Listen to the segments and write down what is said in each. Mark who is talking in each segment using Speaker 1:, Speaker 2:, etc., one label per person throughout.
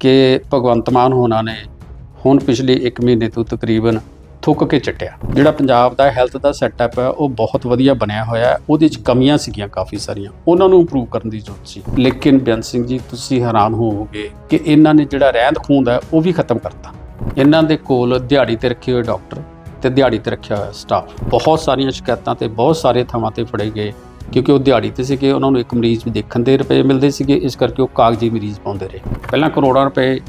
Speaker 1: ਕਿ ਭਗਵੰਤ ਮਾਨ ਹੋਣਾ ਨੇ ਹੁਣ ਪਿਛਲੇ 1 ਮਹੀਨੇ ਤੋਂ ਤਕਰੀਬਨ ਥੁੱਕ ਕੇ ਚਟਿਆ। ਜਿਹੜਾ ਪੰਜਾਬ ਦਾ ਹੈਲਥ ਦਾ ਸੈਟਅਪ ਹੈ, ਉਹ ਬਹੁਤ ਵਧੀਆ ਬਣਿਆ ਹੋਇਆ ਹੈ। ਉਹਦੇ ਵਿੱਚ ਕਮੀਆਂ ਸੀਗੀਆਂ ਕਾਫੀ ਸਾਰੀਆਂ। ਉਹਨਾਂ ਨੂੰ ਇੰਪਰੂਵ ਕਰਨ ਦੀ ਜ਼ਰੂਰਤ ਸੀ। ਲੇਕਿਨ ਬੇਅੰਤ ਸਿੰਘ ਜੀ, ਤੁਸੀਂ ਹੈਰਾਨ ਹੋਵੋਗੇ ਕਿ ਇਹਨਾਂ ਨੇ ਜਿਹੜਾ ਰਹਿੰਦ ਖੂੰਦ ਹੈ, ਉਹ ਵੀ ਖਤਮ ਕਰਤਾ। ਇਹਨਾਂ ਦੇ ਕੋਲ ਦਿਹਾੜੀ ਤੇ ਰੱਖੇ ਹੋਏ ਡਾਕਟਰ ਤੇ ਦਿਹਾੜੀ ਤੇ ਰੱਖਿਆ ਹੋਇਆ ਸਟਾਫ ਬਹੁਤ ਸਾਰੀਆਂ ਸ਼ਿਕਾਇਤਾਂ ਤੇ ਬਹੁਤ ਸਾਰੇ ਥਾਵਾਂ ਤੇ ਫੜੇ ਗਏ। ਕਿਉਂਕਿ ਉਹ ਦਿਹਾੜੀ ਤੇ ਸੀਗੇ ਉਹਨਾਂ ਨੂੰ ਇੱਕ ਮਰੀਜ਼ ਵੀ ਦੇਖਣ ਦੇ ਰੁਪਏ ਮਿਲਦੇ ਸੀਗੇ ਇਸ ਕਰਕੇ ਉਹ ਕਾਗਜ਼ੀ ਮਰੀਜ਼ ਪਾਉਂਦੇ ਰਹੇ। ਪਹਿਲਾਂ ਕਰੋੜਾਂ ਰੁਪਏ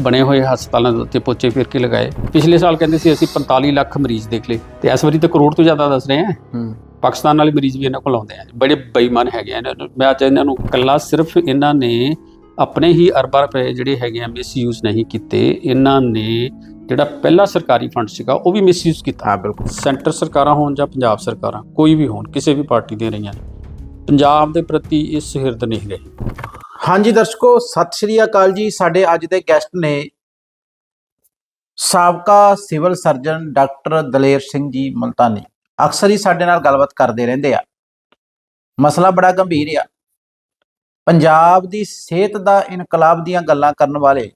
Speaker 1: ਬਣੇ ਹੋਏ ਹਸਪਤਾਲਾਂ ਦੇ ਉੱਤੇ ਪੋਚੇ ਫੇਰ ਕੇ ਲਗਾਏ। ਪਿਛਲੇ ਸਾਲ ਕਹਿੰਦੇ ਸੀ ਅਸੀਂ 45 ਲੱਖ ਮਰੀਜ਼ ਦੇਖ ਲਏ। ਤੇ ਇਸ ਵਾਰੀ ਤਾਂ ਕਰੋੜ ਤੋਂ ਜ਼ਿਆਦਾ ਦੱਸ ਰਹੇ ਹਾਂ
Speaker 2: ਹੂੰ।
Speaker 1: ਪਾਕਿਸਤਾਨ ਵਾਲੇ ਮਰੀਜ਼ ਵੀ ਇਹਨਾਂ ਕੋਲ ਆਉਂਦੇ ਆ। ਬੜੇ ਬੇਈਮਾਨ ਹੈਗੇ ਆ ਮੈਂ ਅੱਜ ਇਹਨਾਂ ਨੂੰ ਕੱਲਾ ਸਿਰਫ ਇਹਨਾਂ ਨੇ ਆਪਣੇ ਹੀ ਅਰਬਾਂ ਰੁਪਏ ਜਿਹੜੇ ਹੈਗੇ ਆ ਮਿਸਯੂਜ਼ ਨਹੀਂ ਕੀਤੇ ਇਹਨਾਂ ਨੇ ਜਿਹੜਾ ਪਹਿਲਾ ਸਰਕਾਰੀ ਫੰਡ ਸੀਗਾ ਉਹ ਵੀ ਮਿਸਯੂਜ਼ ਕੀਤਾ।
Speaker 2: ਹਾਂ ਬਿਲਕੁਲ।
Speaker 1: ਸੈਂਟਰ ਸਰਕਾਰਾਂ ਹੋਣ ਜਾਂ ਪੰਜਾਬ ਸਰਕਾਰਾਂ ਕੋਈ ਵੀ ਹੋਣ ਕਿਸੇ ਵੀ ਪਾਰਟੀ ਦੀਆਂ ਰਹੀਆਂ ਪੰਜਾਬ ਦੇ ਪ੍ਰਤੀ ਇਹ ਸੁਹਿਰਦ ਨਹੀਂ ਰਹੇ।
Speaker 2: ਹਾਂਜੀ ਦਰਸ਼ਕੋ ਸਤਿ ਸ਼੍ਰੀ ਅਕਾਲ ਜੀ। ਸਾਡੇ ਅੱਜ ਦੇ ਗੈਸਟ ਨੇ ਸਾਬਕਾ civil surgeon doctor Daler Singh ji Maltani. ਅਕਸਰ ਹੀ ਸਾਡੇ ਨਾਲ ਗੱਲਬਾਤ ਕਰਦੇ ਰਹਿੰਦੇ ਆ। ਮਸਲਾ ਬੜਾ ਗੰਭੀਰ ਆ। ਪੰਜਾਬ ਦੀ ਸਿਹਤ ਦਾ ਇਨਕਲਾਬ ਦੀਆਂ ਗੱਲਾਂ ਕਰਨ ਵਾਲੇ,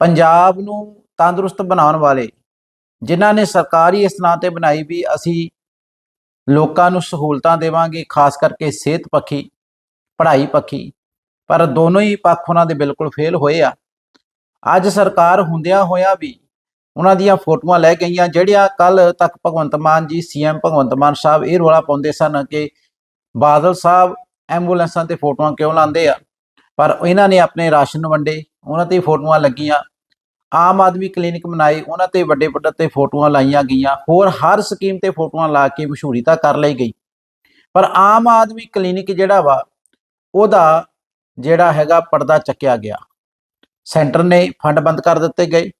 Speaker 2: ਪੰਜਾਬ ਨੂੰ ਤੰਦਰੁਸਤ ਬਣਾਉਣ ਵਾਲੇ, ਜਿਨ੍ਹਾਂ ਨੇ ਸਰਕਾਰੀ ਇਸ ਨਾਂ ਤੇ ਬਣਾਈ ਵੀ ਅਸੀਂ ਲੋਕਾਂ ਨੂੰ ਸਹੂਲਤਾਂ ਦੇਵਾਂਗੇ, ਖਾਸ ਕਰਕੇ ਸਿਹਤ ਪੱਖੀ, ਪੜ੍ਹਾਈ ਪੱਖੀ, ਪਰ ਦੋਨੋਂ ਹੀ ਪੱਖ ਉਹਨਾਂ ਦੇ ਬਿਲਕੁਲ ਫੇਲ ਹੋਏ ਆ। ਅੱਜ ਸਰਕਾਰ ਹੁੰਦਿਆਂ ਹੋਇਆਂ ਵੀ ਉਹਨਾਂ ਦੀਆਂ ਫੋਟੋਆਂ ਲੈ ਗਈਆਂ, ਜਿਹੜੀਆਂ ਕੱਲ ਤੱਕ ਭਗਵੰਤ ਮਾਨ ਜੀ ਸੀਐਮ ਭਗਵੰਤ ਮਾਨ ਸਾਹਿਬ ਇਹ ਰੋਲਾ ਪਾਉਂਦੇ ਸਨ ਕਿ ਬਾਦਲ ਸਾਹਿਬ ਐਂਬੂਲੈਂਸਾਂ ਤੇ ਫੋਟੋਆਂ ਕਿਉਂ ਲਾਉਂਦੇ ਆ? ਪਰ ਇਹਨਾਂ ਨੇ ਆਪਣੇ ਰਾਸ਼ਨ ਵੰਡੇ, ਉਹਨਾਂ ਤੇ ਫੋਟੋਆਂ ਲੱਗੀਆਂ। ਆਮ ਆਦਮੀ ਕਲੀਨਿਕ ਬਣਾਏ ਉਹਨਾਂ ਤੇ ਵੱਡੇ ਪੱਧਰ ਤੇ ਫੋਟੋਆਂ ਲਾਈਆਂ ਗਈਆਂ। ਹੋਰ ਹਰ ਸਕੀਮ ਤੇ ਫੋਟੋਆਂ ਲਾ ਕੇ ਮਸ਼ਹੂਰੀ ਤਾਂ ਕਰ ਲਈ ਗਈ। ਪਰ ਆਮ ਆਦਮੀ ਕਲੀਨਿਕ ਜਿਹੜਾ ਵਾ, ਉਹਦਾ ਜਿਹੜਾ ਹੈਗਾ ਪਰਦਾ ਚੱਕਿਆ ਗਿਆ। ਸੈਂਟਰ ਨੇ ਫੰਡ ਬੰਦ ਕਰ ਦਿੱਤੇ ਗਏ।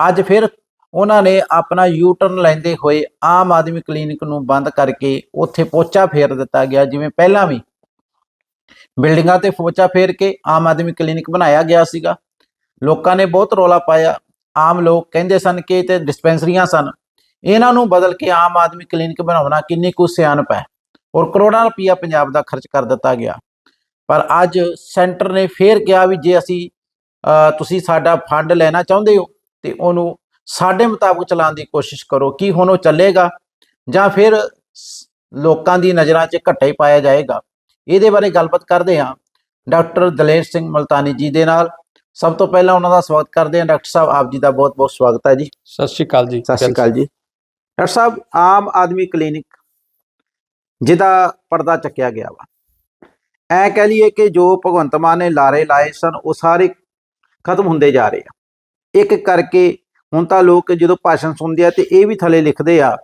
Speaker 2: ਅੱਜ ਫਿਰ ਉਹਨਾਂ ਨੇ ਆਪਣਾ ਯੂ ਟਰਨ ਲੈਂਦੇ ਹੋਏ ਆਮ ਆਦਮੀ ਕਲੀਨਿਕ ਨੂੰ ਬੰਦ ਕਰਕੇ ਉੱਥੇ ਪੋਚਾ ਫੇਰ ਦਿੱਤਾ ਗਿਆ, ਜਿਵੇਂ ਪਹਿਲਾਂ ਵੀ ਬਿਲਡਿੰਗਾਂ ਤੇ ਫੋਚਾ ਫੇਰ ਕੇ ਆਮ ਆਦਮੀ ਕਲੀਨਿਕ ਬਣਾਇਆ ਗਿਆ ਸੀਗਾ। ਲੋਕਾਂ ਨੇ ਬਹੁਤ ਰੋਲਾ ਪਾਇਆ। ਆਮ ਲੋਕ ਕਹਿੰਦੇ ਸਨ ਕਿ ਤੇ ਡਿਸਪੈਂਸਰੀਆਂ ਸਨ। ਇਹਨਾਂ ਨੂੰ ਬਦਲ ਕੇ ਆਮ ਆਦਮੀ ਕਲੀਨਿਕ ਬਣਾਉਣਾ ਕਿੰਨੀ ਕੁ ਸਿਆਣਪ ਹੈ। ਔਰ ਕਰੋੜਾਂ ਰੁਪਈਆ ਪੰਜਾਬ ਦਾ ਖਰਚ ਕਰ ਦਿੱਤਾ ਗਿਆ। ਪਰ ਅੱਜ ਸੈਂਟਰ ਨੇ ਫੇਰ ਕਿਹਾ ਵੀ ਜੇ ਅਸੀਂ ਤੁਸੀਂ ਸਾਡਾ ਫੰਡ ਲੈਣਾ ਚਾਹੁੰਦੇ ਹੋ, ਤੇ ਉਹਨੂੰ ਸਾਡੇ ਮੁਤਾਬਕ ਚਲਾਉਣ ਦੀ ਕੋਸ਼ਿਸ਼ ਕਰੋ। ਕੀ ਹੁਣ ਉਹ ਚੱਲੇਗਾ? ਜਾਂ ਫਿਰ ਲੋਕਾਂ ਦੀ ਨਜ਼ਰਾਂ 'ਚ ਘੱਟਾ ਹੀ ਪਾਇਆ ਜਾਏਗਾ? ਇਹਦੇ ਬਾਰੇ ਗੱਲਬਾਤ ਕਰਦੇ ਹਾਂ। ਡਾਕਟਰ ਦਲੇਰ ਸਿੰਘ ਮਲਤਾਨੀ ਜੀ ਦੇ ਨਾਲ। ਸਭ ਤੋਂ ਪਹਿਲਾਂ ਉਹਨਾਂ ਦਾ ਸਵਾਗਤ ਕਰਦੇ ਹਾਂ। ਡਾਕਟਰ ਸਾਹਿਬ ਆਪ ਜੀ ਦਾ ਬਹੁਤ ਬਹੁਤ ਸਵਾਗਤ ਹੈ ਜੀ।
Speaker 1: ਸਤਿ ਸ਼੍ਰੀ ਅਕਾਲ ਜੀ।
Speaker 2: ਸਤਿ ਸ਼੍ਰੀ ਅਕਾਲ ਜੀ। ਡਾਕਟਰ ਸਾਹਿਬ ਆਮ ਆਦਮੀ ਕਲੀਨਿਕ ਜਿਹਦਾ ਪਰਦਾ ਚੱਕਿਆ ਗਿਆ ਵਾ। ਐ ਕਹਿ ਲਈਏ ਕਿ ਜੋ ਭਗਵੰਤ ਮਾਨ ਨੇ ਲਾਰੇ ਲਾਏ ਸਨ ਉਹ ਸਾਰੇ ਖਤਮ ਹੁੰਦੇ ਜਾ ਰਹੇ ਆ। ਇੱਕ ਇੱਕ ਕਰਕੇ ਹੁਣ ਤਾਂ ਲੋਕ ਜਦੋਂ ਭਾਸ਼ਣ ਸੁਣਦੇ ਆ ਤੇ ਇਹ ਵੀ ਥੱਲੇ ਲਿਖਦੇ ਆ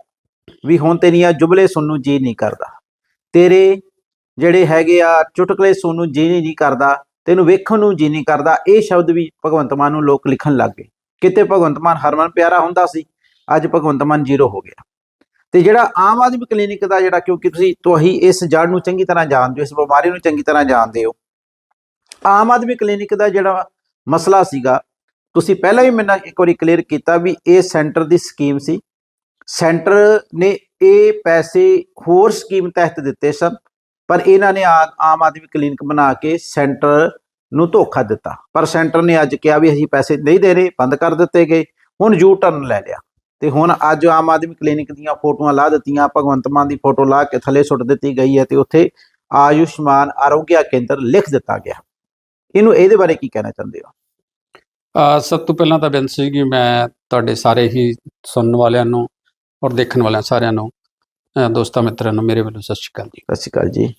Speaker 2: ਵੀ ਹੁਣ ਤੇਰੀਆਂ ਜੁਬਲੇ ਸੁਣਨ ਨੂੰ ਜੀ ਨਹੀਂ ਕਰਦਾ। ਤੇਰੇ ਜਿਹੜੇ ਹੈਗੇ ਆ, ਚੁਟਕਲੇ ਸੁਣਨ ਨੂੰ ਜੀ ਨਹੀਂ ਕਰਦਾ ਤੈਨੂੰ ਵੇਖਣ ਨੂੰ ਜੀ ਨਹੀਂ ਕਰਦਾ, ਇਹ ਸ਼ਬਦ ਵੀ ਭਗਵੰਤ ਮਾਨ ਨੂੰ ਲੋਕ ਲਿਖਣ ਲੱਗ ਗਏ। ਕਿਤੇ ਭਗਵੰਤ ਮਾਨ ਹਰਮਨ ਪਿਆਰਾ ਹੁੰਦਾ ਸੀ, ਅੱਜ ਭਗਵੰਤ ਮਾਨ ਜ਼ੀਰੋ ਹੋ ਗਿਆ। ਤੇ ਜਿਹੜਾ ਆਮ ਆਦਮੀ ਕਲੀਨਿਕ ਦਾ ਜਿਹੜਾ, ਕਿਉਂਕਿ ਤੁਸੀਂ ਤੁਸੀਂ ਇਸ ਜੜ ਨੂੰ ਚੰਗੀ ਤਰ੍ਹਾਂ ਜਾਣਦੇ ਹੋ, ਇਸ ਬਿਮਾਰੀ ਨੂੰ ਚੰਗੀ ਤਰ੍ਹਾਂ ਜਾਣਦੇ ਹੋ, ਆਮ ਆਦਮੀ ਕਲੀਨਿਕ ਦਾ ਜਿਹੜਾ ਮਸਲਾ ਸੀਗਾ, ਤੁਸੀਂ ਪਹਿਲਾਂ ਵੀ ਮੈਨੂੰ ਇੱਕ ਵਾਰੀ ਕਲੀਅਰ ਕੀਤਾ ਵੀ ਇਹ ਸੈਂਟਰ ਦੀ ਸਕੀਮ ਸੀ। ਸੈਂਟਰ ਨੇ ਇਹ ਪੈਸੇ ਹੋਰ ਸਕੀਮ ਤਹਿਤ ਦਿੱਤੇ ਸਨ ਪਰ ਇਹਨਾਂ ਨੇ ਆ- ਆਮ ਆਦਮੀ ਕਲੀਨਿਕ ਬਣਾ ਕੇ ਸੈਂਟਰ ਨੂੰ ਧੋਖਾ ਦਿੱਤਾ। ਪਰ ਸੈਂਟਰ ਨੇ ਅੱਜ ਕਿਹਾ ਵੀ ਅਸੀਂ ਪੈਸੇ ਨਹੀਂ ਦੇ ਰਹੇ, ਬੰਦ ਕਰ ਦਿੱਤੇ ਗਏ। ਹੁਣ ਯੂ ਟਰਨ ਲੈ ਲਿਆ। ਤੇ ਹੁਣ ਅੱਜ ਆਮ ਆਦਮੀ ਕਲੀਨਿਕ ਦੀਆਂ ਫੋਟੋਆਂ ਲਾ ਦਿੱਤੀਆਂ, ਭਗਵੰਤ ਮਾਨ ਦੀ ਫੋਟੋ ਲਾ ਕੇ ਥੱਲੇ ਸੁੱਟ ਦਿੱਤੀ ਗਈ ਹੈ ਤੇ ਉੱਥੇ ਆਯੁਸ਼ਮਾਨ ਆਰੋਗਿਆ ਕੇਂਦਰ ਲਿਖ ਦਿੱਤਾ ਗਿਆ। ਇਹਨੂੰ ਇਹਦੇ ਬਾਰੇ ਕੀ ਕਹਿਣਾ ਚਾਹੁੰਦੇ ਹੋ?
Speaker 1: ਸਭ ਤੋਂ ਪਹਿਲਾਂ ਤਾਂ ਬੇਨਤੀ ਸੀ ਕਿ ਮੈਂ ਤੁਹਾਡੇ ਸਾਰੇ ਹੀ ਸੁਣਨ ਵਾਲਿਆਂ ਨੂੰ ਔਰ ਦੇਖਣ ਵਾਲਿਆਂ ਸਾਰਿਆਂ ਨੂੰ ਦੋਸਤਾਂ ਮਿੱਤਰਾਂ ਨੂੰ ਮੇਰੇ ਵੱਲੋਂ ਸਤਿ ਸ਼੍ਰੀ ਅਕਾਲ ਜੀ।
Speaker 2: ਸਤਿ ਸ਼੍ਰੀ ਅਕਾਲ ਜੀ।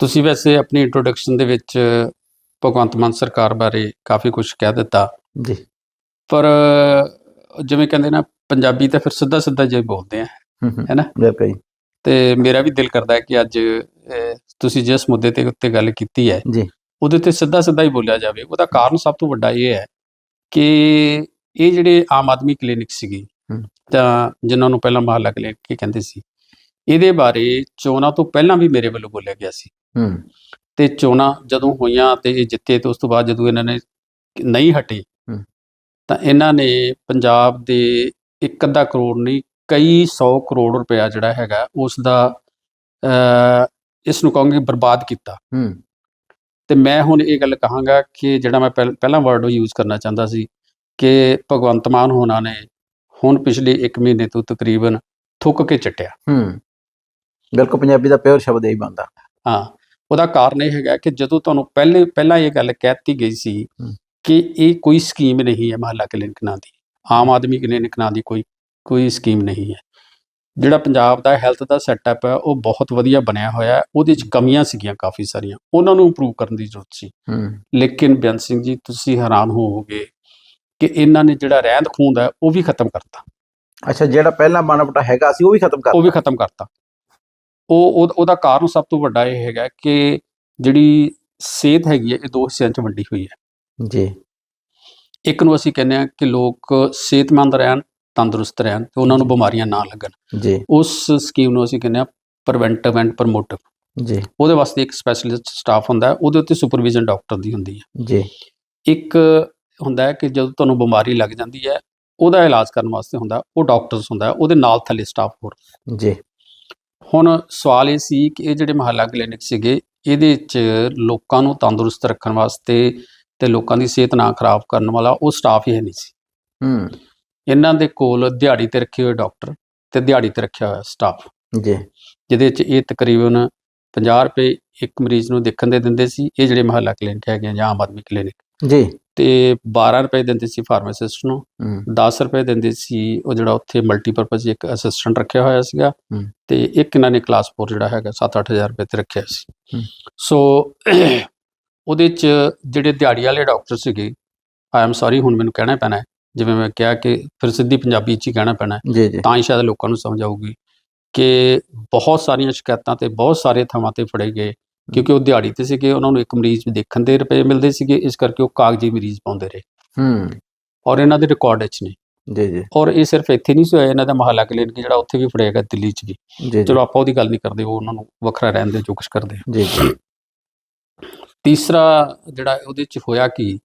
Speaker 1: ਤੁਸੀਂ ਵੈਸੇ ਆਪਣੀ ਇੰਟਰੋਡਕਸ਼ਨ ਦੇ ਵਿੱਚ ਭਗਵੰਤ ਮਾਨ ਸਰਕਾਰ ਬਾਰੇ ਕਾਫੀ ਕੁਝ ਕਹਿ ਦਿੱਤਾ।
Speaker 2: ਜੀ।
Speaker 1: ਪਰ ਜਿਵੇਂ ਕਹਿੰਦੇ ਨਾ ਪੰਜਾਬੀ ਤਾਂ ਫਿਰ ਸਿੱਧਾ ਸਿੱਧਾ ਹੀ ਬੋਲਦੇ ਆ
Speaker 2: ਹੂੰ
Speaker 1: ਨਾ
Speaker 2: ਬਿਲਕੁਲ ਜੀ।
Speaker 1: ਤੇ ਮੇਰਾ ਵੀ ਦਿਲ ਕਰਦਾ ਹੈ ਕਿ ਅੱਜ ਤੁਸੀਂ ਜਿਸ ਮੁੱਦੇ ਤੇ ਉੱਤੇ ਗੱਲ ਕੀਤੀ ਹੈ
Speaker 2: ਜੀ।
Speaker 1: ਉਹਦੇ ਤੇ ਸਿੱਧਾ ਸਿੱਧਾ ਹੀ ਬੋਲਿਆ ਜਾਵੇ। ਉਹਦਾ ਕਾਰਨ ਸਭ ਤੋਂ ਵੱਡਾ ਇਹ ਹੈ ਕਿ ਇਹ ਜਿਹੜੇ ਆਮ ਆਦਮੀ ਕਲੀਨਿਕ ਸੀਗੀ। ਤਾਂ ਜਿਨ੍ਹਾਂ ਨੂੰ ਪਹਿਲਾਂ ਮਹੱਲਾ ਕਲੀਨਿਕ ਹੀ ਕਹਿੰਦੇ ਸੀ? ਇਹਦੇ ਬਾਰੇ ਚੋਣਾਂ ਤੋਂ ਪਹਿਲਾਂ ਵੀ ਮੇਰੇ ਵੱਲੋਂ ਬੋਲਿਆ ਗਿਆ ਸੀ।
Speaker 2: ਹੂੰ।
Speaker 1: ਤੇ ਚੋਣਾਂ ਜਦੋਂ ਹੋਈਆਂ ਤੇ ਇਹ ਜਿੱਤੇ ਤੇ ਉਸ ਤੋਂ ਬਾਅਦ ਜਦੋਂ ਇਹਨਾਂ ਨੇ ਨਹੀਂ ਹਟੇ
Speaker 2: ਹੂੰ।
Speaker 1: ਤਾਂ ਇਹਨਾਂ ਨੇ ਪੰਜਾਬ ਦੇ ਇੱਕ ਅੱਧਾ ਕਰੋੜ ਨਹੀਂ ਕਈ 100 ਕਰੋੜ ਰੁਪਇਆ ਜਿਹੜਾ ਹੈਗਾ ਉਸ ਦਾ ਇਸ ਨੂੰ ਕਹਾਂਗੇ ਬਰਬਾਦ ਕੀਤਾ।
Speaker 2: ਹੂੰ।
Speaker 1: ਤੇ ਮੈਂ ਹੁਣ ਇਹ ਗੱਲ ਕਹਾਂਗਾ ਕਿ ਜਿਹੜਾ ਮੈਂ ਪਹਿਲ- ਪਹਿਲਾਂ ਵਰਡ ਯੂਜ਼ ਕਰਨਾ ਚਾਹੁੰਦਾ ਸੀ ਕਿ ਭਗਵੰਤ ਮਾਨ ਹੋਣਾ ਨੇ ਹੁਣ ਪਿਛਲੇ 1 ਮਹੀਨੇ ਤੋਂ ਤਕਰੀਬਨ ਥੁੱਕ ਕੇ ਚਟਿਆ।
Speaker 2: ਹੂੰ। ਬਿਲਕੁਲ ਪੰਜਾਬੀ ਦਾ ਪਿਓਰ ਸ਼ਬਦ ਇਹੀ ਬਣਦਾ।
Speaker 1: ਹਾਂ ਉਹਦਾ ਕਾਰਨ ਇਹ ਹੈਗਾ ਕਿ ਜਦੋਂ ਤੁਹਾਨੂੰ ਪਹਿਲੇ ਪਹਿਲਾਂ ਇਹ ਗੱਲ ਕਹਿਤੀ ਗਈ ਸੀ। ਕਿ ਇਹ ਕੋਈ ਸਕੀਮ ਨਹੀਂ ਹੈ ਮਹੱਲਾ ਕਲੀਨਿਕ ਨਾਂ ਦੀ। ਆਮ ਆਦਮੀ ਕਲੀਨਿਕ ਨਾਂ ਦੀ ਕੋਈ ਕੋਈ ਸਕੀਮ ਨਹੀਂ ਹੈ। ਜਿਹੜਾ ਪੰਜਾਬ ਦਾ ਹੈਲਥ ਦਾ ਸੈਟਅਪ ਹੈ ਉਹ ਬਹੁਤ ਵਧੀਆ ਬਣਿਆ ਹੋਇਆ ਹੈ। ਉਹਦੇ ਵਿੱਚ ਕਮੀਆਂ ਸੀਗੀਆਂ ਕਾਫੀ ਸਾਰੀਆਂ। ਉਹਨਾਂ ਨੂੰ ਇੰਪਰੂਵ ਕਰਨ ਦੀ ਜ਼ਰੂਰਤ ਸੀ।
Speaker 2: ਹੂੰ।
Speaker 1: ਲੇਕਿਨ ਬੇਅੰਤ ਸਿੰਘ ਜੀ ਤੁਸੀਂ ਹੈਰਾਨ ਹੋਵੋਗੇ ਕਿ ਇਹਨਾਂ ਨੇ ਜਿਹੜਾ ਰਹਿੰਦ ਖੂੰਦ ਹੈ ਉਹ ਵੀ ਖਤਮ ਕਰਤਾ।
Speaker 2: ਅੱਛਾ ਜਿਹੜਾ ਪਹਿਲਾਂ ਮਾਨਵਤਾ ਹੈਗਾ ਸੀ ਉਹ ਵੀ ਖਤਮ ਕਰ
Speaker 1: ਉਹ ਵੀ ਖਤਮ ਕਰਤਾ। ਉਹ ਉਹ- ਉਹਦਾ ਕਾਰਨ ਸਭ ਤੋਂ ਵੱਡਾ ਇਹ ਹੈਗਾ ਕਿ ਜਿਹੜੀ ਸਿਹਤ ਹੈਗੀ ਹੈ ਇਹ ਦੋ ਹਿੱਸਿਆਂ 'ਚ ਵੰਡੀ ਹੋਈ ਹੈ।
Speaker 2: ਜੀ।
Speaker 1: ਇੱਕ ਨੂੰ ਅਸੀਂ ਕਹਿੰਦੇ ਹਾਂ ਕਿ ਲੋਕ ਸਿਹਤਮੰਦ ਰਹਿਣ ਤੰਦਰੁਸਤ ਰਹਿਣ ਤੇ ਉਹਨਾਂ ਨੂੰ ਬਿਮਾਰੀਆਂ ਨਾ ਲੱਗਣ।
Speaker 2: ਜੀ।
Speaker 1: ਉਸ ਸਕੀਮ ਨੂੰ ਅਸੀਂ ਕਹਿੰਦੇ ਹਾਂ ਪ੍ਰੀਵੈਂਟਿਵ ਐਂਡ ਪ੍ਰਮੋਟਿਵ
Speaker 2: ਜੀ।
Speaker 1: ਉਹਦੇ ਵਾਸਤੇ ਇੱਕ ਸਪੈਸ਼ਲਿਸਟ ਸਟਾਫ ਹੁੰਦਾ ਹੈ ਉਹਦੇ ਉੱਤੇ ਸੁਪਰਵਿਜ਼ਨ ਡਾਕਟਰ ਦੀ ਹੁੰਦੀ ਹੈ।
Speaker 2: ਜੀ।
Speaker 1: ਇੱਕ ਹੁੰਦਾ ਹੈ ਕਿ ਜਦੋਂ ਤੁਹਾਨੂੰ ਬਿਮਾਰੀ ਲੱਗ ਜਾਂਦੀ ਹੈ ਉਹਦਾ ਇਲਾਜ ਕਰਨ ਵਾਸਤੇ ਹੁੰਦਾ ਉਹ ਡਾਕਟਰਸ ਹੁੰਦਾ ਉਹਦੇ ਨਾਲ ਥੱਲੇ ਸਟਾਫ ਹੋਰ।
Speaker 2: ਜੀ।
Speaker 1: ਹੁਣ ਸਵਾਲ ਇਹ ਸੀ ਕਿ ਇਹ ਜਿਹੜੇ ਮਹੱਲਾ ਕਲੀਨਿਕ ਸੀਗੇ ਇਹਦੇ 'ਚ ਲੋਕਾਂ ਨੂੰ ਤੰਦਰੁਸਤ ਰੱਖਣ ਵਾਸਤੇ ਤੇ ਲੋਕਾਂ ਦੀ ਸਿਹਤ ਨਾ ਖਰਾਬ ਕਰਨ ਵਾਲਾ ਉਹ ਸਟਾਫ ਹੀ ਨਹੀਂ ਸੀ।
Speaker 2: ਹੂੰ।
Speaker 1: ਇਹਨਾਂ ਦੇ ਕੋਲ ਦਿਹਾੜੀ ਤੇ ਰੱਖੇ ਹੋਏ ਡਾਕਟਰ ਤੇ ਦਿਹਾੜੀ ਤੇ ਰੱਖਿਆ ਹੋਇਆ ਸਟਾਫ
Speaker 2: ਜੀ।
Speaker 1: ਜਿਹਦੇ 'ਚ ਇਹ ਤਕਰੀਬਨ 50 ਰੁਪਏ ਇੱਕ ਮਰੀਜ਼ ਨੂੰ ਦੇਖਣ ਦੇ ਦਿੰਦੇ ਸੀ। ਇਹ ਜਿਹੜੇ ਮਹੱਲਾ ਕਲੀਨਿਕ ਹੈਗੇ ਜਾਂ ਆਮ ਆਦਮੀ ਕਲੀਨਿਕ
Speaker 2: ਜੀ।
Speaker 1: ਤੇ 12 ਰੁਪਏ ਦਿੰਦੇ ਸੀ ਫਾਰਮਾਸਿਸਟ ਨੂੰ
Speaker 2: ਹੂੰ
Speaker 1: 10 ਰੁਪਏ ਦਿੰਦੇ ਸੀ ਉਹ ਜਿਹੜਾ ਉੱਥੇ ਮਲਟੀਪਰਪਸ ਇੱਕ ਅਸਿਸਟੈਂਟ ਰੱਖਿਆ ਹੋਇਆ ਸੀਗਾ। ਤੇ ਇੱਕ ਇਹਨਾਂ ਨੇ ਕਲਾਸ 4 ਜਿਹੜਾ ਹੈਗਾ 7-8000 ਰੁਪਏ ਤੇ ਰੱਖਿਆ ਸੀ। ਸੋ ਉਹਦੇ ਚ ਜਿਹੜੇ ਦਿਹਾੜੀ ਵਾਲੇ ਡਾਕਟਰ ਸੀਗੇ ਆਈ ਐਮ ਸੌਰੀ ਹੁਣ ਮੈਨੂੰ ਕਹਿਣਾ ਪੈਣਾ ਜਿਵੇਂ ਮੈਂ ਕਿਹਾ ਕਿ ਫਿਰ ਸਿੱਧੀ ਪੰਜਾਬੀ ਚ ਹੀ ਕਹਿਣਾ ਪੈਣਾ ਤਾਂ ਹੀ ਸ਼ਾਇਦ ਲੋਕਾਂ ਨੂੰ ਸਮਝ ਆਊਗੀ ਕਿ ਬਹੁਤ ਸਾਰੀਆਂ ਸ਼ਿਕਾਇਤਾਂ ਤੇ ਬਹੁਤ ਸਾਰੇ ਥਾਵਾਂ ਤੇ ਫੜੇ ਗਏ ਕਿਉਂਕਿ ਉਹ ਦਿਹਾੜੀ ਤੇ ਸੀਗੇ ਉਹਨਾਂ ਨੂੰ ਇੱਕ ਮਰੀਜ਼ ਦੇਖਣ ਦੇ ਰੁਪਏ ਮਿਲਦੇ ਸੀਗੇ ਇਸ ਕਰਕੇ ਉਹ ਕਾਗਜ਼ੀ ਮਰੀਜ਼ ਪਾਉਂਦੇ ਰਹੇ।
Speaker 2: ਹੂੰ।
Speaker 1: ਔਰ ਇਹਨਾਂ ਦੇ ਰਿਕਾਰਡ ਵਿੱਚ ਨੇ।
Speaker 2: ਜੀ ਜੀ।
Speaker 1: ਔਰ ਇਹ ਸਿਰਫ ਇੱਥੇ ਨਹੀਂ ਹੋਇਆ ਇਹਨਾਂ ਦਾ ਮਹੱਲਾ ਕਲੀਨਿਕ ਜਿਹੜਾ ਉੱਥੇ ਵੀ ਫੜਿਆ ਗਿਆ ਦਿੱਲੀ 'ਚ ਵੀ। ਚਲੋ ਆਪਾਂ ਉਹਦੀ ਗੱਲ ਨਹੀਂ ਕਰਦੇ ਉਹ ਉਹਨਾਂ ਨੂੰ ਵੱਖਰਾ ਰਹਿਣ ਦੇ ਜੋ ਕੁਛ ਕਰਦੇ।
Speaker 2: ਜੀ ਜੀ।
Speaker 1: ਤੀਸਰਾ ਜਿਹੜਾ ਉਹਦੇ 'ਚ ਹੋਇਆ ਕੀ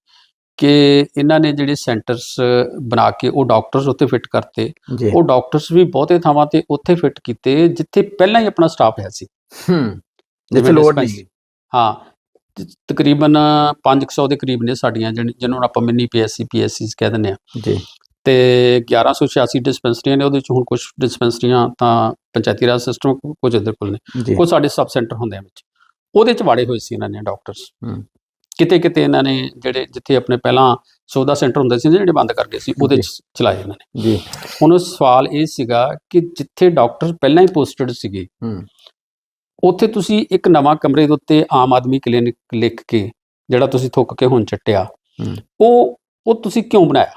Speaker 1: ਕਿ ਇਹਨਾਂ ਨੇ ਜਿਹੜੇ ਸੈਂਟਰਸ ਬਣਾ ਕੇ ਉਹ ਡਾਕਟਰਸ ਉੱਥੇ ਫਿੱਟ ਕਰਤੇ। ਉਹ ਡਾਕਟਰਸ ਵੀ ਬਹੁਤੇ ਥਾਵਾਂ ਤੇ ਉੱਥੇ ਫਿੱਟ ਕੀਤੇ ਜਿੱਥੇ ਪਹਿਲਾਂ ਹੀ ਆਪਣਾ ਸਟਾਫ ਹੈ ਸੀ।
Speaker 2: ਹੂੰ। ਜਿੱਥੇ ਲੋੜ ਨਹੀਂ।
Speaker 1: ਹਾਂ ਤਕਰੀਬਨ 500 ਦੇ ਕਰੀਬ ਨੇ ਸਾਡੀਆਂ ਜਿਹਨ- ਨੂੰ ਆਪਾਂ ਮਿੰਨੀ ਪੀਐਸਸੀ ਪੀਐਸਸੀਸ ਕਹਿ ਦਿੰਦੇ ਆ
Speaker 2: ਜੀ।
Speaker 1: ਤੇ 1186 ਡਿਸਪੈਂਸਰੀਆਂ ਨੇ ਉਹਦੇ ਚ ਹੁਣ ਕੁਝ ਡਿਸਪੈਂਸਰੀਆਂ ਤਾਂ ਪੰਚਾਇਤੀ ਰਾਜ ਸਿਸਟਮ ਕੁਝ ਇੱਧਰ ਕੋਲ ਨੇ। ਕੁਝ ਸਾਡੇ ਸਬ ਸੈਂਟਰ ਹੁੰਦੇ ਆ ਵਿੱਚ। ਉਹਦੇ ਚ ਵਾੜੇ ਹੋਏ ਸੀ ਇਹਨਾਂ ਨੇ ਡਾਕਟਰਸ। ਕਿਤੇ ਕਿਤੇ ਇਹਨਾਂ ਨੇ ਜਿਹੜੇ ਜਿੱਥੇ ਆਪਣੇ ਪਹਿਲਾਂ ਸੌਦਾ ਸੈਂਟਰ ਹੁੰਦੇ ਸੀ ਜਿਹੜੇ ਬੰਦ ਕਰ ਗਏ ਸੀ ਉਹਦੇ ਚ ਚਲਾਏ ਇਹਨਾਂ ਨੇ।
Speaker 2: ਜੀ।
Speaker 1: ਹੁਣ ਸਵਾਲ ਇਹ ਸੀਗਾ ਕਿ ਜਿੱਥੇ ਡਾਕਟਰ ਪਹਿਲਾਂ ਹੀ ਪੋਸਟਡ ਸੀਗੇ
Speaker 2: ਹੂੰ।
Speaker 1: ਉੱਥੇ ਤੁਸੀਂ ਇੱਕ ਨਵਾਂ ਕਮਰੇ ਦੇ ਉੱਤੇ ਆਮ ਆਦਮੀ ਕਲੀਨਿਕ ਲਿਖ ਕੇ ਜਿਹੜਾ ਤੁਸੀਂ ਥੁੱਕ ਕੇ ਹੁਣ ਚੱਟਿਆ। ਉਹ ਉਹ ਤੁਸੀਂ ਕਿਉਂ ਬਣਾਇਆ?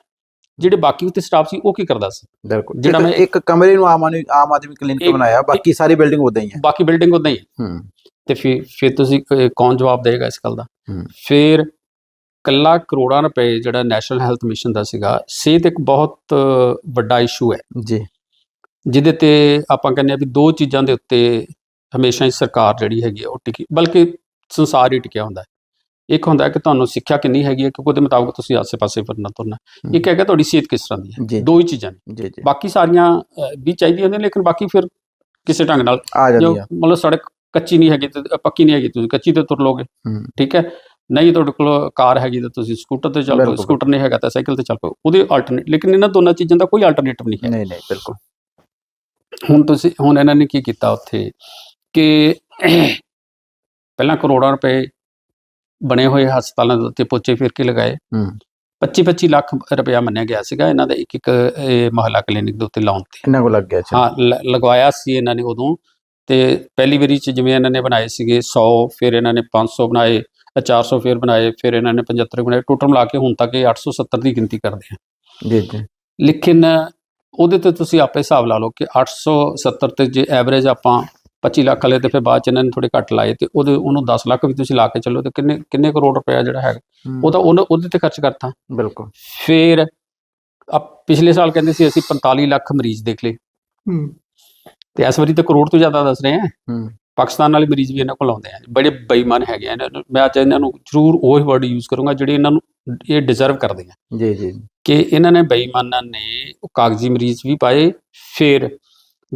Speaker 1: ਜਿਹੜੇ ਬਾਕੀ ਉੱਤੇ ਸਟਾਫ ਸੀ ਉਹ ਕੀ ਕਰਦਾ ਸੀ?
Speaker 2: ਬਿਲਕੁਲ।
Speaker 1: ਜਿਹੜਾ ਮੈਂ-
Speaker 2: ਇੱਕ ਕਮਰੇ ਨੂੰ ਆਮ ਆਦਮੀ ਆਮ ਆਦਮੀ ਕਲੀਨਿਕ ਬਣਾਇਆ ਬਾਕੀ ਸਾਰੀ ਬਿਲਡਿੰਗ ਉਦਾਂ ਹੀ ਹੈ।
Speaker 1: ਬਾਕੀ ਬਿਲਡਿੰਗ ਉਦਾਂ ਹੀ ਹੈ। ਤੇ ਫਿਰ ਫਿਰ ਤੁਸੀਂ ਕੌਣ ਜਵਾਬ ਦੇਗਾ ਇਸ ਗੱਲ ਦਾ। ਫਿਰ ਕੱਲਾ ਕਰੋੜਾਂ ਰੁਪਏ ਜਿਹੜਾ ਨੈਸ਼ਨਲ ਹੈਲਥ ਮਿਸ਼ਨ ਦਾ ਸੀਗਾ ਸਿਹਤ ਇੱਕ ਬਹੁਤ ਵੱਡਾ ਇਸ਼ੂ ਹੈ।
Speaker 2: ਜੀ।
Speaker 1: ਜਿਹਦੇ ਤੇ ਆਪਾਂ ਕਹਿੰਦੇ ਆ ਵੀ ਦੋ ਚੀਜ਼ਾਂ ਦੇ ਉੱਤੇ ਹਮੇਸ਼ਾ ਹੀ ਸਰਕਾਰ ਜਿਹੜੀ ਹੈਗੀ ਉਹ ਟਿਕੀ ਬਲਕਿ ਸੰਸਾਰ ਹੀ ਟਿਕਿਆ ਹੁੰਦਾ ਹੈ। ਇੱਕ ਹੁੰਦਾ ਹੈ ਕਿ ਤੁਹਾਨੂੰ ਸਿੱਖਿਆ ਕਿੰਨੀ ਹੈਗੀ ਹੈ ਕਿਉਂਕਿ ਉਹਦੇ ਮੁਤਾਬਕ ਤੁਸੀਂ ਆਸੇ-ਪਾਸੇ ਫਿਰਨਾ ਤੁਰਨਾ ਇੱਕ ਹੈਗਾ ਤੁਹਾਡੀ ਸਿਹਤ ਕਿਸ ਤਰ੍ਹਾਂ ਦੀ ਹੈ? ਦੋ ਹੀ ਚੀਜ਼ਾਂ ਨੇ। ਬਾਕੀ ਸਾਰੀਆਂ ਵੀ ਚਾਹੀਦੀਆਂ ਨੇ ਲੇਕਿਨ ਬਾਕੀ ਫਿਰ ਕਿਸੇ ਢੰਗ ਨਾਲ
Speaker 2: ਆ
Speaker 1: ਜੋ ਮਤਲਬ ਸੜਕ ਕੱਚੀ ਨਹੀਂ ਹੈਗੀ ਤੇ ਪੱਕੀ ਨਹੀਂ ਹੈਗੀ ਤੁਸੀਂ ਕੱਚੀ ਤੇ ਤੁਰ ਲੋਗੇ। ਠੀਕ ਹੈ? ਨਹੀਂ ਤੁਹਾਡੇ ਕੋਲ ਕਾਰ ਹੈਗੀ ਤਾਂ ਤੁਸੀਂ ਸਕੂਟਰ ਤੇ ਚੱਲ ਪਓ। ਸਕੂਟਰ ਨਹੀਂ ਹੈਗਾ ਤਾਂ ਸਾਈਕਲ ਤੇ ਚੱਲ ਪਓ। ਉਹਦੇ ਆਲਟਰਨੇਟ ਲੇਕਿਨ ਇਹਨਾਂ ਦੋਨਾਂ ਚੀਜ਼ਾਂ ਦਾ ਕੋਈ ਆਲਟਰਨੇਟਿਵ ਨਹੀਂ ਹੈ।
Speaker 2: ਨਹੀਂ ਨਹੀਂ ਬਿਲਕੁਲ।
Speaker 1: ਹੁਣ ਤੁਸੀਂ ਹੁਣ ਇਹਨਾਂ ਨੇ ਕੀ ਕੀਤਾ ਉੱਥੇ? ਕਿ ਪਹਿਲਾਂ ਕਰੋੜਾਂ ਰੁਪਏ ਬਣੇ ਹੋਏ ਹਸਪਤਾਲਾਂ ਦੇ ਉੱਤੇ ਪੋਚੇ ਫੇਰ ਕੇ ਲਗਾਏ।
Speaker 2: ਹੂੰ।
Speaker 1: 25 25 ਲੱਖ ਰੁਪਇਆ ਮੰਨਿਆ ਗਿਆ ਸੀਗਾ ਇਹਨਾਂ ਦਾ ਇੱਕ ਇੱਕ ਇਹ ਮਹੱਲਾ ਕਲੀਨਿਕ ਦੇ ਉੱਤੇ ਲਾਉਣ ਤੇ।
Speaker 2: ਕਿੰਨਾ ਕੋ ਲੱਗ ਗਿਆ
Speaker 1: ਹਾਂ ਲਗਵਾਇਆ ਸੀ ਇਹਨਾਂ ਨੇ ਉਦੋਂ ਤੇ ਪਹਿਲੀ ਵਾਰੀ ਚ ਜਿਵੇਂ ਇਹਨਾਂ ਨੇ ਬਣਾਏ ਸੀਗੇ 100 ਫਿਰ ਇਹਨਾਂ ਨੇ 500 ਬਣਾਏ ਅ 400 ਫਿਰ ਬਣਾਏ ਫਿਰ ਇਹਨਾਂ ਨੇ 75 ਬਣਾਏ ਟੋਟਲ ਮਿਲਾ ਕੇ ਹੁਣ ਤੱਕ ਇਹ 870 ਦੀ ਗਿਣਤੀ ਕਰਦੇ ਆ।
Speaker 2: ਜੀ ਜੀ।
Speaker 1: ਲੇਕਿਨ ਉਹਦੇ ਤੇ ਤੁਸੀਂ ਆਪੇ ਹਿਸਾਬ ਲਾ ਲਓ ਕਿ 870 ਤੇ ਜੇ ਐਵਰੇਜ ਆਪਾਂ 25 ਲੱਖ ਵਾਲੇ ਤੇ ਫਿਰ ਬਾਅਦ ਚ ਇਹਨਾਂ ਨੇ ਥੋੜੇ ਘੱਟ ਲਾਏ ਤੇ ਉਹਦੇ ਉਹਨੂੰ 10 ਲੱਖ ਵੀ ਤੁਸੀਂ ਲਾ ਕੇ ਚੱਲੋ ਤੇ ਕਿੰਨੇ ਕਿੰਨੇ ਕਰੋੜ ਰੁਪਇਆ ਜਿਹੜਾ ਹੈਗਾ ਉਹ ਤਾਂ ਉਹਨੇ- ਉਹਦੇ ਤੇ ਖਰਚ ਕਰਤਾ।
Speaker 2: ਬਿਲਕੁਲ।
Speaker 1: ਫਿਰ ਆ ਪਿਛਲੇ ਸਾਲ ਕਹਿੰਦੇ ਸੀ ਅਸੀਂ 45 ਲੱਖ ਮਰੀਜ਼ ਦੇਖ ਲਏ।
Speaker 2: ਹੂੰ।
Speaker 1: ਤੇ ਇਸ ਵਾਰੀ ਤਾਂ ਕਰੋੜ ਤੋਂ ਜ਼ਿਆਦਾ ਦੱਸ ਰਹੇ ਆ।
Speaker 2: ਹੂੰ।
Speaker 1: ਪਾਕਿਸਤਾਨ ਵਾਲੇ ਮਰੀਜ਼ ਵੀ ਇਹਨਾਂ ਕੋਲ ਆਉਂਦੇ ਆ। ਬੜੇ ਬੇਈਮਾਨ ਹੈਗੇ ਆ ਇਹਨਾਂ ਨੂੰ। ਮੈਂ ਅੱਜ ਇਹਨਾਂ ਨੂੰ ਜ਼ਰੂਰ ਉਹ ਵਰਡ ਯੂਜ਼ ਕਰੂੰਗਾ ਜਿਹੜੇ ਇਹਨਾਂ ਨੂੰ ਇਹ ਡਿਜ਼ਰਵ ਕਰਦੇ ਆ।
Speaker 2: ਜੀ ਜੀ।
Speaker 1: ਕਿ ਇਹਨਾਂ ਨੇ ਬੇਈਮਾਨਾਂ ਨੇ ਉਹ ਕਾਗਜ਼ੀ ਮਰੀਜ਼ ਵੀ ਪਾਏ ਫਿਰ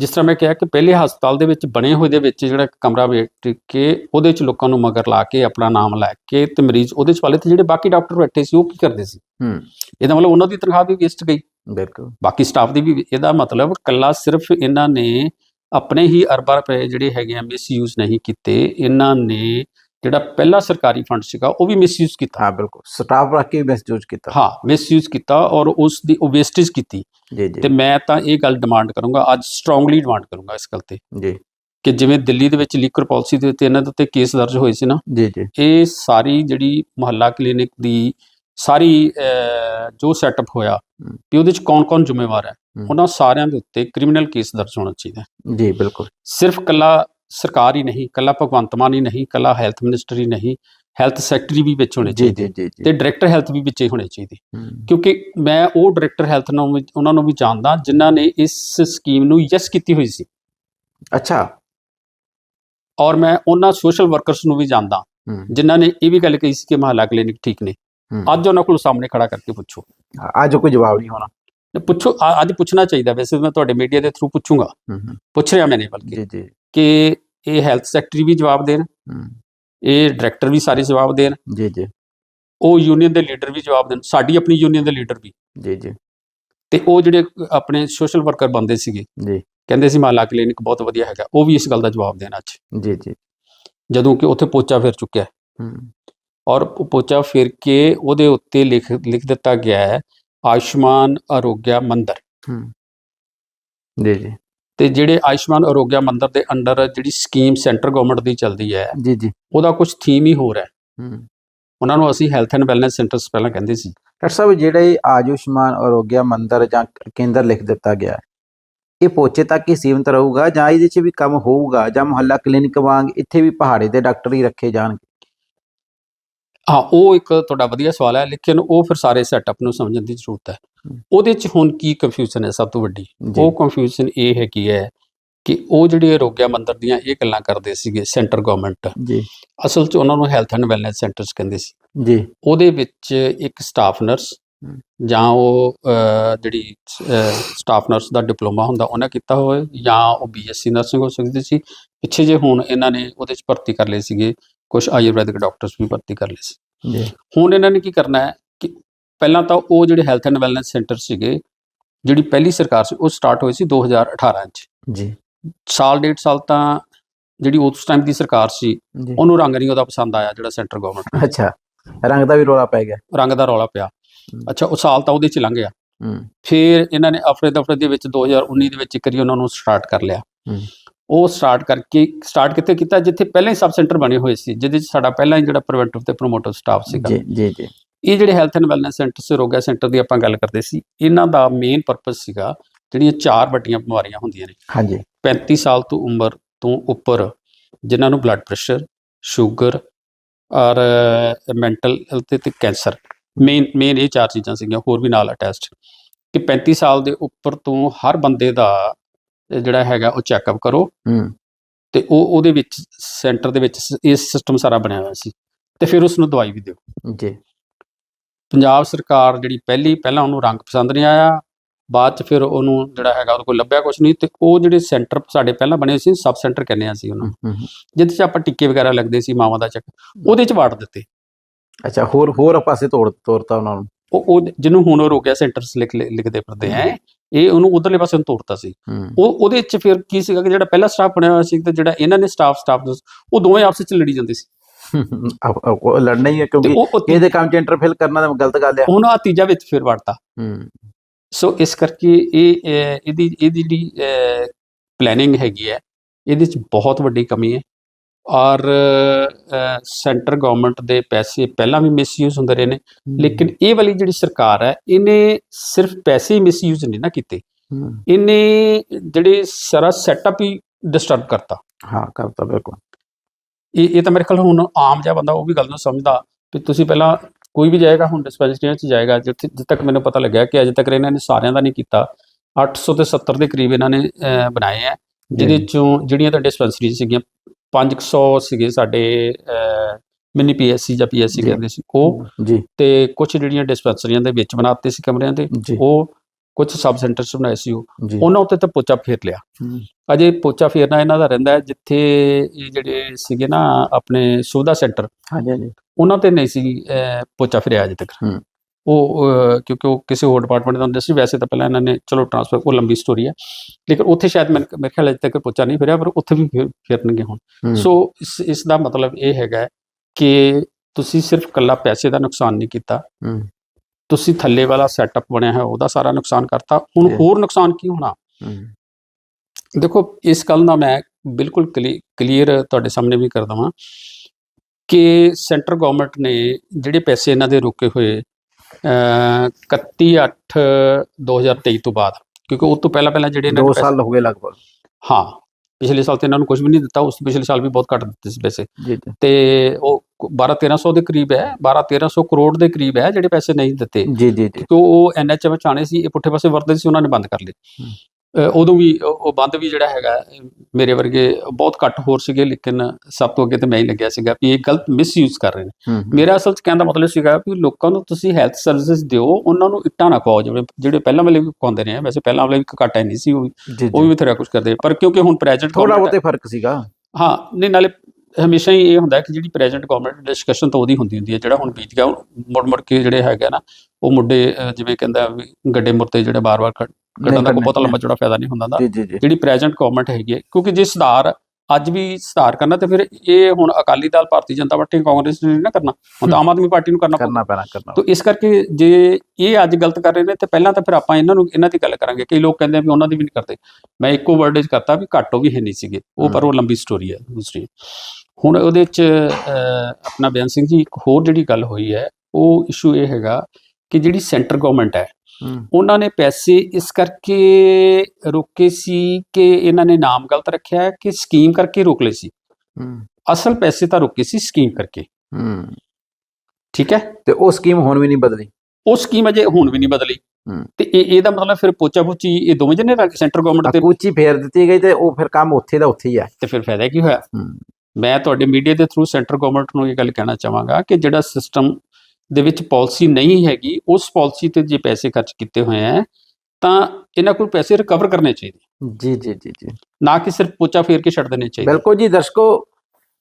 Speaker 1: ਜਿਸ ਤਰ੍ਹਾਂ ਮੈਂ ਕਿਹਾ ਕਿ ਪਹਿਲੇ ਹਸਪਤਾਲ ਦੇ ਵਿੱਚ ਬਣੇ ਹੋਏ ਦੇ ਵਿੱਚ ਜਿਹੜਾ ਕਮਰਾ ਵੇਚ ਕੇ ਉਹਦੇ 'ਚ ਲੋਕਾਂ ਨੂੰ ਮਗਰ ਲਾ ਕੇ ਆਪਣਾ ਨਾਮ ਲੈ ਕੇ ਤੇ ਮਰੀਜ਼ ਉਹਦੇ 'ਚ ਵਾਲੇ ਤੇ ਜਿਹੜੇ ਬਾਕੀ ਡਾਕਟਰ ਬੈਠੇ ਸੀ ਉਹ ਕੀ ਕਰਦੇ ਸੀ?
Speaker 2: ਹੂੰ।
Speaker 1: ਇਹਦਾ ਮਤਲਬ ਉਹਨਾਂ ਦੀ ਤਨਖਾਹ ਵੀ ਵੇਸਟ ਗਈ।
Speaker 2: ਬਿਲਕੁਲ।
Speaker 1: ਬਾਕੀ ਸਟਾਫ ਦੀ ਵੀ ਇਹਦਾ ਮਤਲਬ ਕੱਲਾ ਸਿਰਫ ਇਹਨਾਂ ਨੇ ਆਪਣੇ ਹੀ ਅਰਬਾਂ ਰੁਪਏ ਜਿਹੜੇ ਹੈਗੇ ਆ ਮਿਸਯੂਜ਼ ਨਹੀਂ ਕੀਤੇ। ਇਹਨਾਂ ਨੇ ਜਿਹੜਾ ਪਹਿਲਾ ਸਰਕਾਰੀ ਫੰਡ ਸੀਗਾ ਉਹ ਵੀ ਮਿਸਯੂਜ਼ ਕੀਤਾ।
Speaker 2: ਹਾਂ ਬਿਲਕੁਲ। ਸਟਾਫ ਰੱਖ ਕੇ ਮੈਸੇਜ ਕੀਤਾ।
Speaker 1: ਹਾਂ ਮਿਸਯੂਜ਼ ਕੀਤਾ ਔਰ ਉਸ ਦੀ ਉਹ ਵੇਸਟੇਜ ਕੀਤੀ।
Speaker 2: ਜੀ ਜੀ।
Speaker 1: ਤੇ ਮੈਂ ਤਾਂ ਇਹ ਗੱਲ ਡਿਮਾਂਡ ਕਰੂੰਗਾ ਅੱਜ ਸਟਰੋਂਗਲੀ ਡਿਮਾਂਡ ਕਰੂੰਗਾ ਇਸ ਗੱਲ ਤੇ।
Speaker 2: ਜੀ।
Speaker 1: ਕਿ ਜਿਵੇਂ ਦਿੱਲੀ ਦੇ ਵਿੱਚ ਲੀਕਰ ਪਾਲਿਸੀ ਦੇ ਉੱਤੇ ਇਹਨਾਂ ਦੇ ਉੱਤੇ ਕੇਸ ਦਰਜ ਹੋਏ ਸੀ ਨਾ
Speaker 2: ਜੀ ਜੀ।
Speaker 1: ਇਹ ਸਾਰੀ ਜਿਹੜੀ ਮੁਹੱਲਾ ਕਲੀਨਿਕ ਦੀ ਸਾਰੀ ਜੋ ਸੈਟਅਪ ਹੋਇਆ। ਕਿ ਉਹਦੇ ਚ ਕੌਣ-ਕੌਣ ਜ਼ਿੰਮੇਵਾਰ ਹੈ। ਉਹਨਾਂ ਸਾਰਿਆਂ ਦੇ ਉੱਤੇ ਕ੍ਰਿਮੀਨਲ ਕੇਸ ਦਰਜ ਹੋਣਾ ਚਾਹੀਦਾ।
Speaker 2: ਜੀ ਬਿਲਕੁਲ।
Speaker 1: ਸਿਰਫ ਕੱਲਾ ਸਰਕਾਰ ਹੀ ਨਹੀਂ ਕੱਲਾ ਭਗਵੰਤ ਮਾਨ ਹੀ ਨਹੀਂ ਕੱਲਾ ਹੈਲਥ ਮਿਨਿਸਟਰ ਹੀ ਨਹੀਂ ਹੈਲਥ ਸੈਕਟਰੀ ਵੀ ਵਿੱਚ ਹੋਣੇ ਚਾਹੀਦੇ
Speaker 2: ਜੀ ਜੀ
Speaker 1: ਤੇ ਡਾਇਰੈਕਟਰ ਹੈਲਥ ਵੀ ਵਿੱਚ ਹੋਣੇ ਚਾਹੀਦੇ। ਕਿਉਂਕਿ ਮੈਂ ਉਹ ਡਾਇਰੈਕਟਰ ਹੈਲਥ ਨੂੰ ਉਹਨਾਂ ਨੂੰ ਵੀ ਜਾਣਦਾ ਜਿਨ੍ਹਾਂ ਨੇ ਇਸ ਸਕੀਮ ਨੂੰ ਯੈਸ ਕੀਤੀ ਹੋਈ ਸੀ।
Speaker 2: ਅੱਛਾ।
Speaker 1: ਔਰ ਮੈਂ ਉਹਨਾਂ ਸੋਸ਼ਲ ਵਰਕਰਸ ਨੂੰ ਵੀ ਜਾਣਦਾ ਜਿਨ੍ਹਾਂ ਨੇ ਇਹ ਵੀ ਗੱਲ ਕਹੀ ਸੀ ਕਿ ਮਹੱਲਾ ਕਲੀਨਿਕ ਠੀਕ ਨੇ। ਅੱਜ ਉਹਨਾਂ ਕੋਲ ਸਾਹਮਣੇ ਖੜਾ ਕਰਕੇ ਪੁੱਛੋ।
Speaker 2: ਅੱਜ ਕੋਈ ਜਵਾਬ ਨਹੀਂ ਹੋਣਾ।
Speaker 1: ਪੁੱਛੋ ਅੱਜ ਪੁੱਛਣਾ ਚਾਹੀਦਾ ਵੈਸੇ ਮੈਂ ਤੁਹਾਡੇ ਮੀਡੀਆ ਦੇ ਥਰੂ ਪੁੱਛੂੰਗਾ। ਪੁੱਛ ਰਿਹਾ ਮੈਨੇ ਬਲਕਿ।
Speaker 2: ਜੀ ਜੀ।
Speaker 1: ਕਿ ਇਹ ਹੈਲਥ ਸੈਕਟਰੀ ਵੀ ਜਵਾਬ ਦੇਣ ਇਹ ਡਾਇਰੈਕਟਰ ਵੀ ਸਾਰੇ ਜਵਾਬ ਦੇਣ।
Speaker 2: ਜੀ ਜੀ।
Speaker 1: ਉਹ ਯੂਨੀਅਨ ਦੇ ਲੀਡਰ ਵੀ ਜਵਾਬ ਦੇਣ ਸਾਡੀ ਆਪਣੀ ਯੂਨੀਅਨ ਦੇ ਲੀਡਰ ਵੀ।
Speaker 2: ਜੀ ਜੀ।
Speaker 1: ਤੇ ਉਹ ਜਿਹੜੇ ਆਪਣੇ ਸੋਸ਼ਲ ਵਰਕਰ ਬੰਦੇ ਸੀਗੇ
Speaker 2: ਜੀ।
Speaker 1: ਕਹਿੰਦੇ ਸੀ ਮਹੱਲਾ ਕਲੀਨਿਕ ਬਹੁਤ ਵਧੀਆ ਹੈਗਾ ਉਹ ਵੀ ਇਸ ਗੱਲ ਦਾ ਜਵਾਬ ਦੇਣ ਅੱਜ।
Speaker 2: ਜੀ ਜੀ।
Speaker 1: ਜਦੋਂ ਕਿ ਉੱਥੇ ਪੋਚਾ ਫਿਰ ਚੁੱਕਿਆ। ਹੈ। ਔਰ ਪੋਚਾ ਫਿਰ ਕੇ ਉਹਦੇ ਉੱਤੇ ਲਿਖ ਲਿਖ ਦਿੱਤਾ ਗਿਆ ਹੈ ਆਯੁਸ਼ਮਾਨ ਆਰੋਗਿਆ ਮੰਦਰ।
Speaker 2: ਹੂੰ, ਜੀ ਜੀ।
Speaker 1: ਤੇ ਜਿਹੜੇ ਆਯੁਸ਼ਮਾਨ ਆਰੋਗਿਆ ਮੰਦਰ ਦੇ ਅੰਡਰ ਜਿਹੜੀ ਸਕੀਮ ਸੈਂਟਰ ਗਵਰਨਮੈਂਟ ਦੀ ਚੱਲਦੀ ਹੈ
Speaker 2: ਜੀ ਜੀ।
Speaker 1: ਉਹਦਾ ਕੁਝ ਥੀਮ ਹੀ ਹੋਰ ਹੈ।
Speaker 2: ਹੂੰ।
Speaker 1: ਉਹਨਾਂ ਨੂੰ ਅਸੀਂ ਹੈਲਥ ਐਂਡ ਵੈਲਨੈਸ ਸੈਂਟਰਸ ਪਹਿਲਾਂ ਕਹਿੰਦੇ ਸੀ।
Speaker 2: ਡਾਕਟਰ ਸਾਹਿਬ ਜਿਹੜਾ ਆਯੁਸ਼ਮਾਨ ਆਰੋਗਿਆ ਮੰਦਰ ਜਾਂ ਕੇਂਦਰ ਲਿਖ ਦਿੱਤਾ ਗਿਆ ਇਹ ਪੋਚੇ ਤੱਕ ਹੀ ਸੀਮਿਤ ਰਹੂਗਾ ਜਾਂ ਇਹਦੇ 'ਚ ਵੀ ਕੰਮ ਹੋਊਗਾ ਜਾਂ ਮੁਹੱਲਾ ਕਲੀਨਿਕ ਵਾਂਗ ਇੱਥੇ ਵੀ ਪਹਾੜੇ ਦੇ ਡਾਕਟਰ ਹੀ ਰੱਖੇ ਜਾਣਗੇ?
Speaker 1: ਹਾਂ ਉਹ ਇੱਕ ਤੁਹਾਡਾ ਵਧੀਆ ਸਵਾਲ ਹੈ ਲੇਕਿਨ ਉਹ ਫਿਰ ਸਾਰੇ ਸੈਟਅਪ ਨੂੰ ਸਮਝਣ ਦੀ ਜ਼ਰੂਰਤ ਹੈ। ਉਹਦੇ 'ਚ ਹੁਣ ਕੀ ਕੰਫਿਊਜ਼ਨ ਹੈ ਸਭ ਤੋਂ ਵੱਡੀ? ਉਹ ਕੰਫਿਊਜ਼ਨ ਇਹ ਹੈਗੀ ਹੈ ਕਿ ਉਹ ਜਿਹੜੇ ਆਰੋਗਿਆ ਮੰਦਰ ਦੀਆਂ ਇਹ ਗੱਲਾਂ ਕਰਦੇ ਸੀਗੇ ਸੈਂਟਰ ਗਵਰਨਮੈਂਟ
Speaker 2: ਜੀ।
Speaker 1: ਅਸਲ 'ਚ ਉਹਨਾਂ ਨੂੰ ਹੈਲਥ ਐਂਡ ਵੈਲਨੈਸ ਸੈਂਟਰਸ ਕਹਿੰਦੇ ਸੀ।
Speaker 2: ਜੀ।
Speaker 1: ਉਹਦੇ ਵਿੱਚ ਇੱਕ ਸਟਾਫ ਨਰਸ। ਜਾਂ ਉਹ ਜਿਹੜੀ ਸਟਾਫ ਨਰਸ ਦਾ ਡਿਪਲੋਮਾ ਹੁੰਦਾ ਉਹਨੇ ਕੀਤਾ ਹੋਵੇ ਜਾਂ ਉਹ ਬੀਐਸਸੀ ਨਰਸਿੰਗ ਹੋ ਸਕਦੀ ਸੀ। ਪਿੱਛੇ ਜੇ ਹੁਣ ਇਹਨਾਂ ਨੇ ਉਹਦੇ 'ਚ ਭਰਤੀ ਕਰ ਲਏ ਸੀਗੇ ਕੁਝ ਆਯੁਰਵੈਦਿਕ ਡਾਕਟਰਸ ਵੀ ਭਰਤੀ ਕਰ ਲਏ ਸੀ।
Speaker 2: ਜੀ।
Speaker 1: ਹੁਣ ਇਹਨਾਂ ਨੇ ਕੀ ਕਰਨਾ ਹੈ? ਕਿ ਪਹਿਲਾਂ ਤਾਂ ਉਹ ਜਿਹੜੇ ਹੈਲਥ ਐਂਡ ਵੈਲਨੈਸ ਸੈਂਟਰ ਸੀਗੇ ਜਿਹੜੀ ਪਹਿਲੀ ਸਰਕਾਰ ਸੀ ਉਹ ਸਟਾਰਟ ਹੋਈ ਸੀ 2018 ਚ
Speaker 2: ਜੀ।
Speaker 1: ਸਾਲ ਡੇਢ ਸਾਲ ਤਾਂ ਜਿਹੜੀ ਉਸ ਟਾਈਮ ਦੀ ਸਰਕਾਰ ਸੀ ਉਹਨੂੰ ਰੰਗ ਨਹੀਂ ਉਹਦਾ ਪਸੰਦ ਆਇਆ ਜਿਹੜਾ ਸੈਂਟਰ ਗਵਰਨਮੈਂਟ
Speaker 2: ਅੱਛਾ ਰੰਗ ਦਾ ਵੀ ਰੋਲਾ ਪੈ ਗਿਆ।
Speaker 1: ਰੰਗ ਦਾ ਰੌਲਾ ਪਿਆ। ਅੱਛਾ ਉਹ ਸਾਲ ਤਾਂ ਉਹਦੇ ਚ ਲੰਘ ਗਿਆ। ਫਿਰ ਇਹਨਾਂ ਨੇ ਅਫਰੇ ਦਫਰੇ ਦੇ ਵਿੱਚ 2019 ਦੇ ਵਿੱਚ ਇੱਕ ਵਾਰੀ ਉਹਨਾਂ ਨੂੰ ਸਟਾਰਟ ਕਰ ਲਿਆ। ਉਹ ਸਟਾਰਟ ਕਰਕੇ ਸਟਾਰਟ ਕਿੱਥੇ ਕੀਤਾ? ਜਿੱਥੇ ਪਹਿਲਾਂ ਹੀ ਸਬ ਸੈਂਟਰ ਬਣੇ ਹੋਏ ਸੀ ਜਿਹਦੇ ਚ ਸਾਡਾ ਪਹਿਲਾਂ ਹੀ ਜਿਹੜਾ ਪ੍ਰੀਵੈਂਟਿਵ ਤੇ ਪ੍ਰੋਮੋਟਿਵ ਸਟਾਫ ਸੀਗਾ।
Speaker 2: ਜੀ ਜੀ ਜੀ।
Speaker 1: ਇਹ ਜਿਹੜੇ ਹੈਲਥ ਐਂਡ ਵੈਲਨੈਸ ਸੈਂਟਰ ਸੇ ਰੋਗਾ ਸੈਂਟਰ ਦੀ ਆਪਾਂ ਗੱਲ ਕਰਦੇ ਸੀ ਇਹਨਾਂ ਦਾ ਮੇਨ ਪਰਪਸ ਸੀਗਾ ਜਿਹੜੀਆਂ ਚਾਰ ਵੱਡੀਆਂ ਬਿਮਾਰੀਆਂ ਹੁੰਦੀਆਂ ਨੇ।
Speaker 2: ਹਾਂਜੀ।
Speaker 1: 35 ਸਾਲ ਤੋਂ ਉਮਰ ਤੋਂ ਉੱਪਰ ਜਿਨ੍ਹਾਂ ਨੂੰ ਬਲੱਡ ਪ੍ਰੈਸ਼ਰ ਸ਼ੂਗਰ ਔਰ ਮੈਂਟਲ ਹੈਲਥ ਤੇ ਕੈਂਸਰ ਮੇਨ ਮੇਨ ਇਹ ਚਾਰ ਚੀਜ਼ਾਂ ਸੀਗੀਆਂ ਹੋਰ ਵੀ ਨਾਲ ਅਟੈਚਡ ਕਿ 35 ਸਾਲ ਦੇ ਉੱਪਰ ਤੋਂ ਹਰ ਬੰਦੇ ਦਾ ਜਿਹੜਾ ਹੈਗਾ ਉਹ ਚੈੱਕਅਪ ਕਰੋ।
Speaker 2: ਹੂੰ।
Speaker 1: ਤੇ ਉਹ ਉਹਦੇ ਵਿੱਚ ਸੈਂਟਰ ਦੇ ਵਿੱਚ ਇਹ ਸਿਸਟਮ ਸਾਰਾ ਬਣਿਆ ਹੋਇਆ ਸੀ। ਤੇ ਫਿਰ ਉਸ ਨੂੰ ਦਵਾਈ ਵੀ ਦਿਓ।
Speaker 2: ਜੀ।
Speaker 1: ਪੰਜਾਬ ਸਰਕਾਰ ਜਿਹੜੀ ਪਹਿਲੀ ਪਹਿਲਾਂ ਉਹਨੂੰ ਰੰਗ ਪਸੰਦ ਨਹੀਂ ਆਇਆ ਬਾਅਦ ਚ ਫਿਰ ਉਹਨੂੰ ਜਿਹੜਾ ਹੈਗਾ ਉਹਦੇ ਕੋਲ ਲੱਭਿਆ ਕੁਝ ਨਹੀਂ ਤੇ ਉਹ ਜਿਹੜੇ ਸੈਂਟਰ ਸਾਡੇ ਪਹਿਲਾਂ ਬਣੇ ਸੀ ਸਬ ਸੈਂਟਰ ਕਹਿੰਦੇ ਆ ਸੀ ਉਹਨੂੰ। ਜਿਹਦੇ ਚ ਆਪਾਂ ਟਿੱਕੇ ਵਗੈਰਾ ਲੱਗਦੇ ਸੀ ਮਾਵਾਂ ਦਾ ਚੱਕ ਉਹਦੇ ਚ ਵਾੜ ਦਿੱਤੇ।
Speaker 2: ਅੱਛਾ ਹੋਰ ਹੋਰ ਪਾਸੇ ਤੋੜ ਤੋਰਤਾ ਉਹਨਾਂ ਨੂੰ।
Speaker 1: ਉਹ ਉਹ ਜਿਹਨੂੰ ਹੁਣ ਉਹ ਰੋਕਿਆ ਸੈਂਟਰਸ ਲਿਖ ਲਿਖਦੇ ਫਿਰਦੇ ਆ ਇਹ ਉਹਨੂੰ ਉਧਰਲੇ ਪਾਸੇ ਨੂੰ ਤੋੜਤਾ ਸੀ। ਉਹ ਉਹਦੇ ਚ ਫਿਰ ਕੀ ਸੀਗਾ ਕਿ ਜਿਹੜਾ ਪਹਿਲਾ ਸਟਾਫ ਬਣਿਆ ਹੋਇਆ ਸੀ ਤੇ ਜਿਹੜਾ ਇਹਨਾਂ ਨੇ ਸਟਾਫ ਸਟਾਫ ਉਹ ਦੋਵੇਂ ਆਪਸ ਵਿੱਚ ਲੜੀ ਜਾਂਦੇ ਸੀ।
Speaker 2: ਉਹ ਲੜਨਾ ਹੀ ਹੈ ਕਿਉਂਕਿ ਇਹਦੇ ਕੰਮ 'ਚ ਇੰਟਰਫੇਲ ਕਰਨਾ ਤਾਂ ਗਲਤ ਗੱਲ ਹੈ
Speaker 1: ਆ ਤੀਜਾ ਵਿੱਚ ਫਿਰ ਵੜਤਾ।
Speaker 2: ਹੂੰ।
Speaker 1: ਸੋ ਇਸ ਕਰਕੇ ਇਹ ਇਹਦੀ ਇਹਦੀ ਜਿਹੜੀ ਪਲੈਨਿੰਗ ਹੈਗੀ ਹੈ ਇਹਦੇ ਚ ਬਹੁਤ ਵੱਡੀ ਕਮੀ ਹੈ। ਔਰ ਸੈਂਟਰ ਗਵਰਨਮੈਂਟ ਦੇ ਪੈਸੇ ਪਹਿਲਾਂ ਵੀ ਮਿਸਯੂਜ਼ ਹੁੰਦੇ ਰਹੇ ਨੇ। ਲੇਕਿਨ ਇਹ ਵਾਲੀ ਜਿਹੜੀ ਸਰਕਾਰ ਹੈ ਇਹਨੇ ਸਿਰਫ ਪੈਸੇ ਹੀ ਮਿਸਯੂਜ਼ ਨਹੀਂ ਨਾ ਕੀਤੇ। ਇਹਨੇ ਜਿਹੜੇ ਸਾਰਾ ਸੈਟਅਪ ਹੀ ਡਿਸਟਰਬ ਕਰਤਾ।
Speaker 2: ਹਾਂ ਕਰਤਾ ਬਿਲਕੁਲ।
Speaker 1: ਇਹ ਇਹ ਤਾਂ ਮੇਰੇ ਖਿਆਲ ਹੁਣ ਆਮ ਜਿਹਾ ਬੰਦਾ ਉਹ ਵੀ ਗੱਲ ਨੂੰ ਸਮਝਦਾ ਕਿ ਤੁਸੀਂ ਪਹਿਲਾਂ ਕੋਈ ਵੀ ਜਾਏਗਾ ਹੁਣ ਡਿਸਪੈਂਸਰੀਆਂ 'ਚ ਜਾਏਗਾ ਜਿੱਥੇ ਜਿੱਥੇ ਤੱਕ ਮੈਨੂੰ ਪਤਾ ਲੱਗਿਆ ਕਿ ਅਜੇ ਤੱਕ ਇਹਨਾਂ ਨੇ ਸਾਰਿਆਂ ਦਾ ਨਹੀਂ ਕੀਤਾ 800 ਤੇ 70 ਦੇ ਕਰੀਬ ਇਹਨਾਂ ਨੇ ਬਣਾਏ ਆ ਜਿਹਦੇ। ਚੋਂ ਜਿਹੜੀਆਂ ਤਾਂ ਡਿਸਪੈਂਸਰੀ ਸੀਗੀਆਂ 500 ਸੀਗੇ ਸਾਡੇ ਮਿਨੀ ਪੀਐਸਸੀ ਜਾਂ ਪੀਐਸਸੀ। ਕਹਿੰਦੇ ਸੀ ਉਹ
Speaker 2: ਜੀ
Speaker 1: ਤੇ ਕੁਝ ਜਿਹੜੀਆਂ ਡਿਸਪੈਂਸਰੀਆਂ ਦੇ ਵਿੱਚ ਬਣਾਤੇ ਸੀ ਕਮਰਿਆਂ ਦੇ ਉਹ ਕੁਝ ਸਬ ਸੈਂਟਰਸ ਬਣਾਏ ਸੀ ਉਹ। ਉਹਨਾਂ ਉੱਤੇ ਤਾਂ ਪੋਚਾ ਫੇਰ ਲਿਆ। ਅਜੇ ਪੋਚਾ ਫੇਰਨਾ ਇਹਨਾਂ ਦਾ ਰਹਿੰਦਾ ਹੈ ਜਿੱਥੇ ਇਹ ਜਿਹੜੇ ਸੀਗੇ ਨਾ ਆਪਣੇ ਸੁਵਿਧਾ ਸੈਂਟਰ
Speaker 2: ਹਾਂਜੀ ਹਾਂਜੀ।
Speaker 1: ਉਹਨਾਂ ਤੇ ਨਹੀਂ ਸੀ ਪੋਚਾ ਫਿਰਿਆ ਅਜੇ ਤੱਕ। ਉਹ ਕਿਉਂਕਿ ਉਹ ਕਿਸੇ ਹੋਰ ਡਿਪਾਰਟਮੈਂਟ ਦਾ ਹੁੰਦਾ ਸੀ ਵੈਸੇ ਤਾਂ ਪਹਿਲਾਂ ਇਹਨਾਂ ਨੇ ਚਲੋ ਟ੍ਰਾਂਸਫਰ ਉਹ ਲੰਬੀ ਸਟੋਰੀ ਹੈ। ਲੇਕਿਨ ਉੱਥੇ ਸ਼ਾਇਦ ਮੇਰੇ ਖਿਆਲ ਅਜੇ ਤੱਕ ਪੋਚਾ ਨਹੀਂ ਫਿਰਿਆ ਪਰ ਉੱਥੇ ਵੀ ਫਿਰ- ਫਿਰਨਗੇ ਹੁਣ। ਸੋ ਇਸ ਇਸ ਦਾ ਮਤਲਬ ਇਹ ਹੈਗਾ ਕਿ ਤੁਸੀਂ ਸਿਰਫ ਕੱਲਾ ਪੈਸੇ ਦਾ ਨੁਕਸਾਨ ਨਹੀਂ ਕੀਤਾ। ਤੁਸੀਂ ਥੱਲੇ ਵਾਲਾ ਸੈਟਅਪ ਬਣਿਆ ਹੈ ਉਹਦਾ ਸਾਰਾ ਨੁਕਸਾਨ ਕਰਤਾ। ਹੁਣ। ਹੋਰ ਨੁਕਸਾਨ ਕੀ ਹੋਣਾ? ਦੇਖੋ ਇਸ ਗੱਲ ਦਾ ਮੈਂ ਬਿਲਕੁਲ ਕਲੀਅਰ ਤੁਹਾਡੇ ਸਾਹਮਣੇ ਵੀ ਕਰ ਦਵਾਂ ਕਿ ਸੈਂਟਰ ਗਵਰਨਮੈਂਟ ਨੇ ਜਿਹੜੇ ਪੈਸੇ ਇਹਨਾਂ ਦੇ ਰੁਕੇ ਹੋਏ ਅ 31 8 2023 ਤੋਂ ਬਾਅਦ ਕਿਉਂਕਿ ਉਸ ਤੋਂ ਪਹਿਲਾਂ ਪਹਿਲਾਂ ਜਿਹੜੇ ਇਹਨਾਂ
Speaker 2: ਦੋ ਸਾਲ ਹੋ ਗਏ ਲਗਭਗ।
Speaker 1: ਹਾਂ ਪਿਛਲੇ ਸਾਲ ਤੇ ਇਹਨਾਂ ਨੂੰ ਕੁਝ ਵੀ ਨਹੀਂ ਦਿੱਤਾ ਉਸ ਪਿਛਲੇ ਸਾਲ ਵੀ ਬਹੁਤ ਘੱਟ ਦਿੱਤੇ ਸੀ ਪੈਸੇ। ਤੇ ਉਹ 12 1300 ਦੇ ਕਰੀਬ ਹੈ 12 1300 ਕਰੋੜ ਦੇ ਕਰੀਬ ਹੈ ਜਿਹੜੇ ਪੈਸੇ ਨਹੀਂ ਦਿੱਤੇ।
Speaker 2: ਜੀ ਜੀ ਜੀ।
Speaker 1: ਕਿਉਂ ਉਹ ਐਨਐਚਐਮ ਚ ਆਣੇ ਸੀ ਇਹ ਪੁੱਠੇ ਪਾਸੇ ਵਰਤਦੇ ਸੀ ਉਹਨਾਂ ਨੇ ਬੰਦ ਕਰ ਲਏ ਉਦੋਂ ਵੀ ਉਹ ਬੰਦ ਵੀ ਜਿਹੜਾ ਹੈਗਾ ਮੇਰੇ ਵਰਗੇ ਬਹੁਤ ਘੱਟ ਹੋਰ ਸੀਗੇ ਲੇਕਿਨ ਸਭ ਤੋਂ ਅੱਗੇ ਤੇ ਮੈਂ ਹੀ ਲੱਗਿਆ ਸੀਗਾ ਵੀ ਇਹ ਗਲਤ ਮਿਸਯੂਜ਼ ਕਰ ਰਹੇ ਨੇ। ਮੇਰਾ ਅਸਲ ਚ ਕਹਿਣ ਦਾ ਮਤਲਬ ਸੀਗਾ ਵੀ ਲੋਕਾਂ ਨੂੰ ਤੁਸੀਂ ਹੈਲਥ ਸਰਵਿਸਿਜ਼ ਦਿਓ ਉਹਨਾਂ ਨੂੰ ਇੱਟਾਂ ਨਾ ਖਵਾਓ ਜਿਵੇਂ ਜਿਹੜੇ ਪਹਿਲਾਂ ਵਾਲੇ ਵੀ ਖਵਾਉਂਦੇ ਨੇ ਵੈਸੇ ਪਹਿਲਾਂ ਵਾਲੇ ਵੀ ਘੱਟ ਨਹੀਂ ਸੀ ਉਹ ਵੀ ਉਹ ਵੀ ਬਥੇਰਾ ਕੁਝ ਕਰਦੇ। ਪਰ ਕਿਉਂਕਿ ਹੁਣ ਪ੍ਰੈਜ਼ੈਂਟ
Speaker 2: ਥੋੜਾ ਬਹੁਤੇ ਫ਼ਰਕ ਸੀਗਾ।
Speaker 1: ਹਾਂ ਨਹੀਂ ਨਾਲੇ ਹਮੇਸ਼ਾ ਹੀ ਇਹ ਹੁੰਦਾ ਕਿ ਜਿਹੜੀ ਪ੍ਰੈਜ਼ੈਂਟ ਗਵਰਨਮੈਂਟ ਡਿਸਕਸ਼ਨ ਤਾਂ ਉਹਦੀ ਹੁੰਦੀ ਹੁੰਦੀ ਹੈ ਜਿਹੜਾ ਹੁਣ ਬੀਤ ਗਿਆ ਮੁੜ ਮੁੜ ਕੇ ਜਿਹੜੇ ਹੈਗੇ ਨਾ ਉਹ ਮੁੱਢੇ ਜਿਵੇਂ ਕਹਿੰਦਾ ਗੱਡੇ ਮੁਰਤੇ ਜਿਹੜੇ ਬਾਰ-ਬਾਰ ਕੱਢ- ਕੱਢਣ ਦਾ ਕੋਈ ਬਹੁਤਾ ਲੰਬਾ ਚੌੜਾ ਫਾਇਦਾ ਨਹੀਂ ਹੁੰਦਾ ਦਾ ਜਿਹੜੀ ਪ੍ਰੈਜ਼ੈਂਟ ਗਵਰਨਮੈਂਟ ਹੈਗੀ ਹੈ ਕਿਉਂਕਿ ਜੇ ਸੁਧਾਰ ਅੱਜ ਵੀ ਸੁਧਾਰ ਕਰਨਾ ਤੇ ਫਿਰ ਇਹ ਹੁਣ ਅਕਾਲੀ ਦਲ ਭਾਰਤੀ ਜਨਤਾ ਪਾਰਟੀ ਕਾਂਗਰਸ ਨੇ ਨਹੀਂ ਨਾ ਕਰਨਾ। ਹੁਣ ਤਾਂ ਆਮ ਆਦਮੀ ਪਾਰਟੀ ਨੂੰ ਕਰਨਾ
Speaker 2: ਕਰਨਾ ਪੈਣਾ ਕਰਨਾ
Speaker 1: ਤੋ ਇਸ ਕਰਕੇ ਜੇ ਇਹ ਅੱਜ ਗਲਤ ਕਰ ਰਹੇ ਨੇ ਤੇ ਪਹਿਲਾਂ ਤਾਂ ਫਿਰ ਆਪਾਂ ਇਹਨਾਂ ਨੂੰ ਇਹਨਾਂ ਦੀ ਗੱਲ ਕਰਾਂਗੇ। ਕਈ ਲੋਕ ਕਹਿੰਦੇ ਆ ਵੀ ਉਹਨਾਂ ਦੀ ਵੀ ਨਹੀਂ ਕਰਦੇ। ਮੈਂ ਇੱਕੋ ਵਰਡ 'ਚ ਕਰਤਾ ਵੀ ਘੱਟੋ ਵੀ ਹੈ ਨਹੀਂ ਸੀਗੇ। ਉਹ ਪਰ ਉਹ ਲੰਬੀ ਸਟੋਰੀ ਹੈ ਦੂਸਰੀ। ਹੁਣ ਉਹਦੇ 'ਚ ਅਹ, ਆਪਣਾ ਬਿਆਨ ਸਿੰਘ ਜੀ ਇੱਕ ਹੋਰ ਜਿਹੜੀ ਗੱਲ ਹੋਈ ਹੈ ਉਹ ਇਸ਼ੂ ਇਹ ਹੈਗਾ ਕਿ ਜਿਹੜੀ ਸੈਂਟਰ ਗਵਰਨਮੈਂਟ ਹੂੰ, ਉਹਨਾਂ ਨੇ ਪੈਸੇ ਇਸ ਕਰਕੇ ਰੋਕੇ ਸੀ ਕਿ ਇਹਨਾਂ ਨੇ ਨਾਮ ਗਲਤ ਰੱਖਿਆ ਹੈ ਕਿ ਸਕੀਮ ਕਰਕੇ ਰੋਕ ਲਏ ਸੀ। ਅਸਲ ਪੈਸੇ ਤਾਂ ਰੋਕੇ ਸੀ ਸਕੀਮ ਕਰਕੇ। ਠੀਕ ਹੈ?
Speaker 2: ਤੇ ਉਹ ਸਕੀਮ ਹੁਣ ਵੀ ਨਹੀਂ ਬਦਲੀ?
Speaker 1: ਉਹ ਸਕੀਮ ਅਜੇ ਹੁਣ ਵੀ ਨਹੀਂ ਬਦਲੀ। ਤੇ ਇਹ ਇਹਦਾ ਮਤਲਬ ਫਿਰ ਪੋਚਾ ਪੋਚੀ ਇਹ ਦੋਵੇਂ ਜਣੇ ਸੈਂਟਰ ਗਵਰਨਮੈਂਟ ਤੇ
Speaker 2: ਕੂਚੀ ਫੇਰ ਦਿੱਤੀ ਗਈ ਤੇ ਉਹ ਫਿਰ ਕੰਮ ਉੱਥੇ ਦਾ ਉੱਥੇ ਹੀ ਆ।
Speaker 1: ਤੇ ਫਿਰ ਫਾਇਦਾ ਕੀ ਹੋਇਆ? ਮੈਂ ਤੁਹਾਡੇ ਮੀਡੀਆ ਦੇ ਥਰੂ ਸੈਂਟਰ ਗਵਰਨਮੈਂਟ ਨੂੰ ਇਹ ਗੱਲ ਕਹਿਣਾ ਚਾਹਾਂਗਾ ਕਿ ਜਿਹੜਾ ਸਿਸਟਮ ਦੇ ਵਿੱਚ ਪਾਲਿਸੀ ਨਹੀਂ ਹੈਗੀ ਉਸ ਪਾਲਿਸੀ ਤੇ ਜੇ ਪੈਸੇ ਖਰਚ ਕੀਤੇ ਹੋਏ ਆ ਤਾਂ ਇਹਨਾਂ ਕੋਲ ਪੈਸੇ ਰਿਕਵਰ ਕਰਨੇ ਚਾਹੀਦੇ
Speaker 2: ਜੀ ਜੀ ਜੀ ਜੀ।
Speaker 1: ਨਾ ਕਿ ਸਿਰਫ ਪੋਚਾ ਫੇਰ ਕੇ ਛੱਡ ਦੇਣੇ ਚਾਹੀਦੇ
Speaker 2: ਬਿਲਕੁਲ ਜੀ ਦਰਸ਼ਕੋ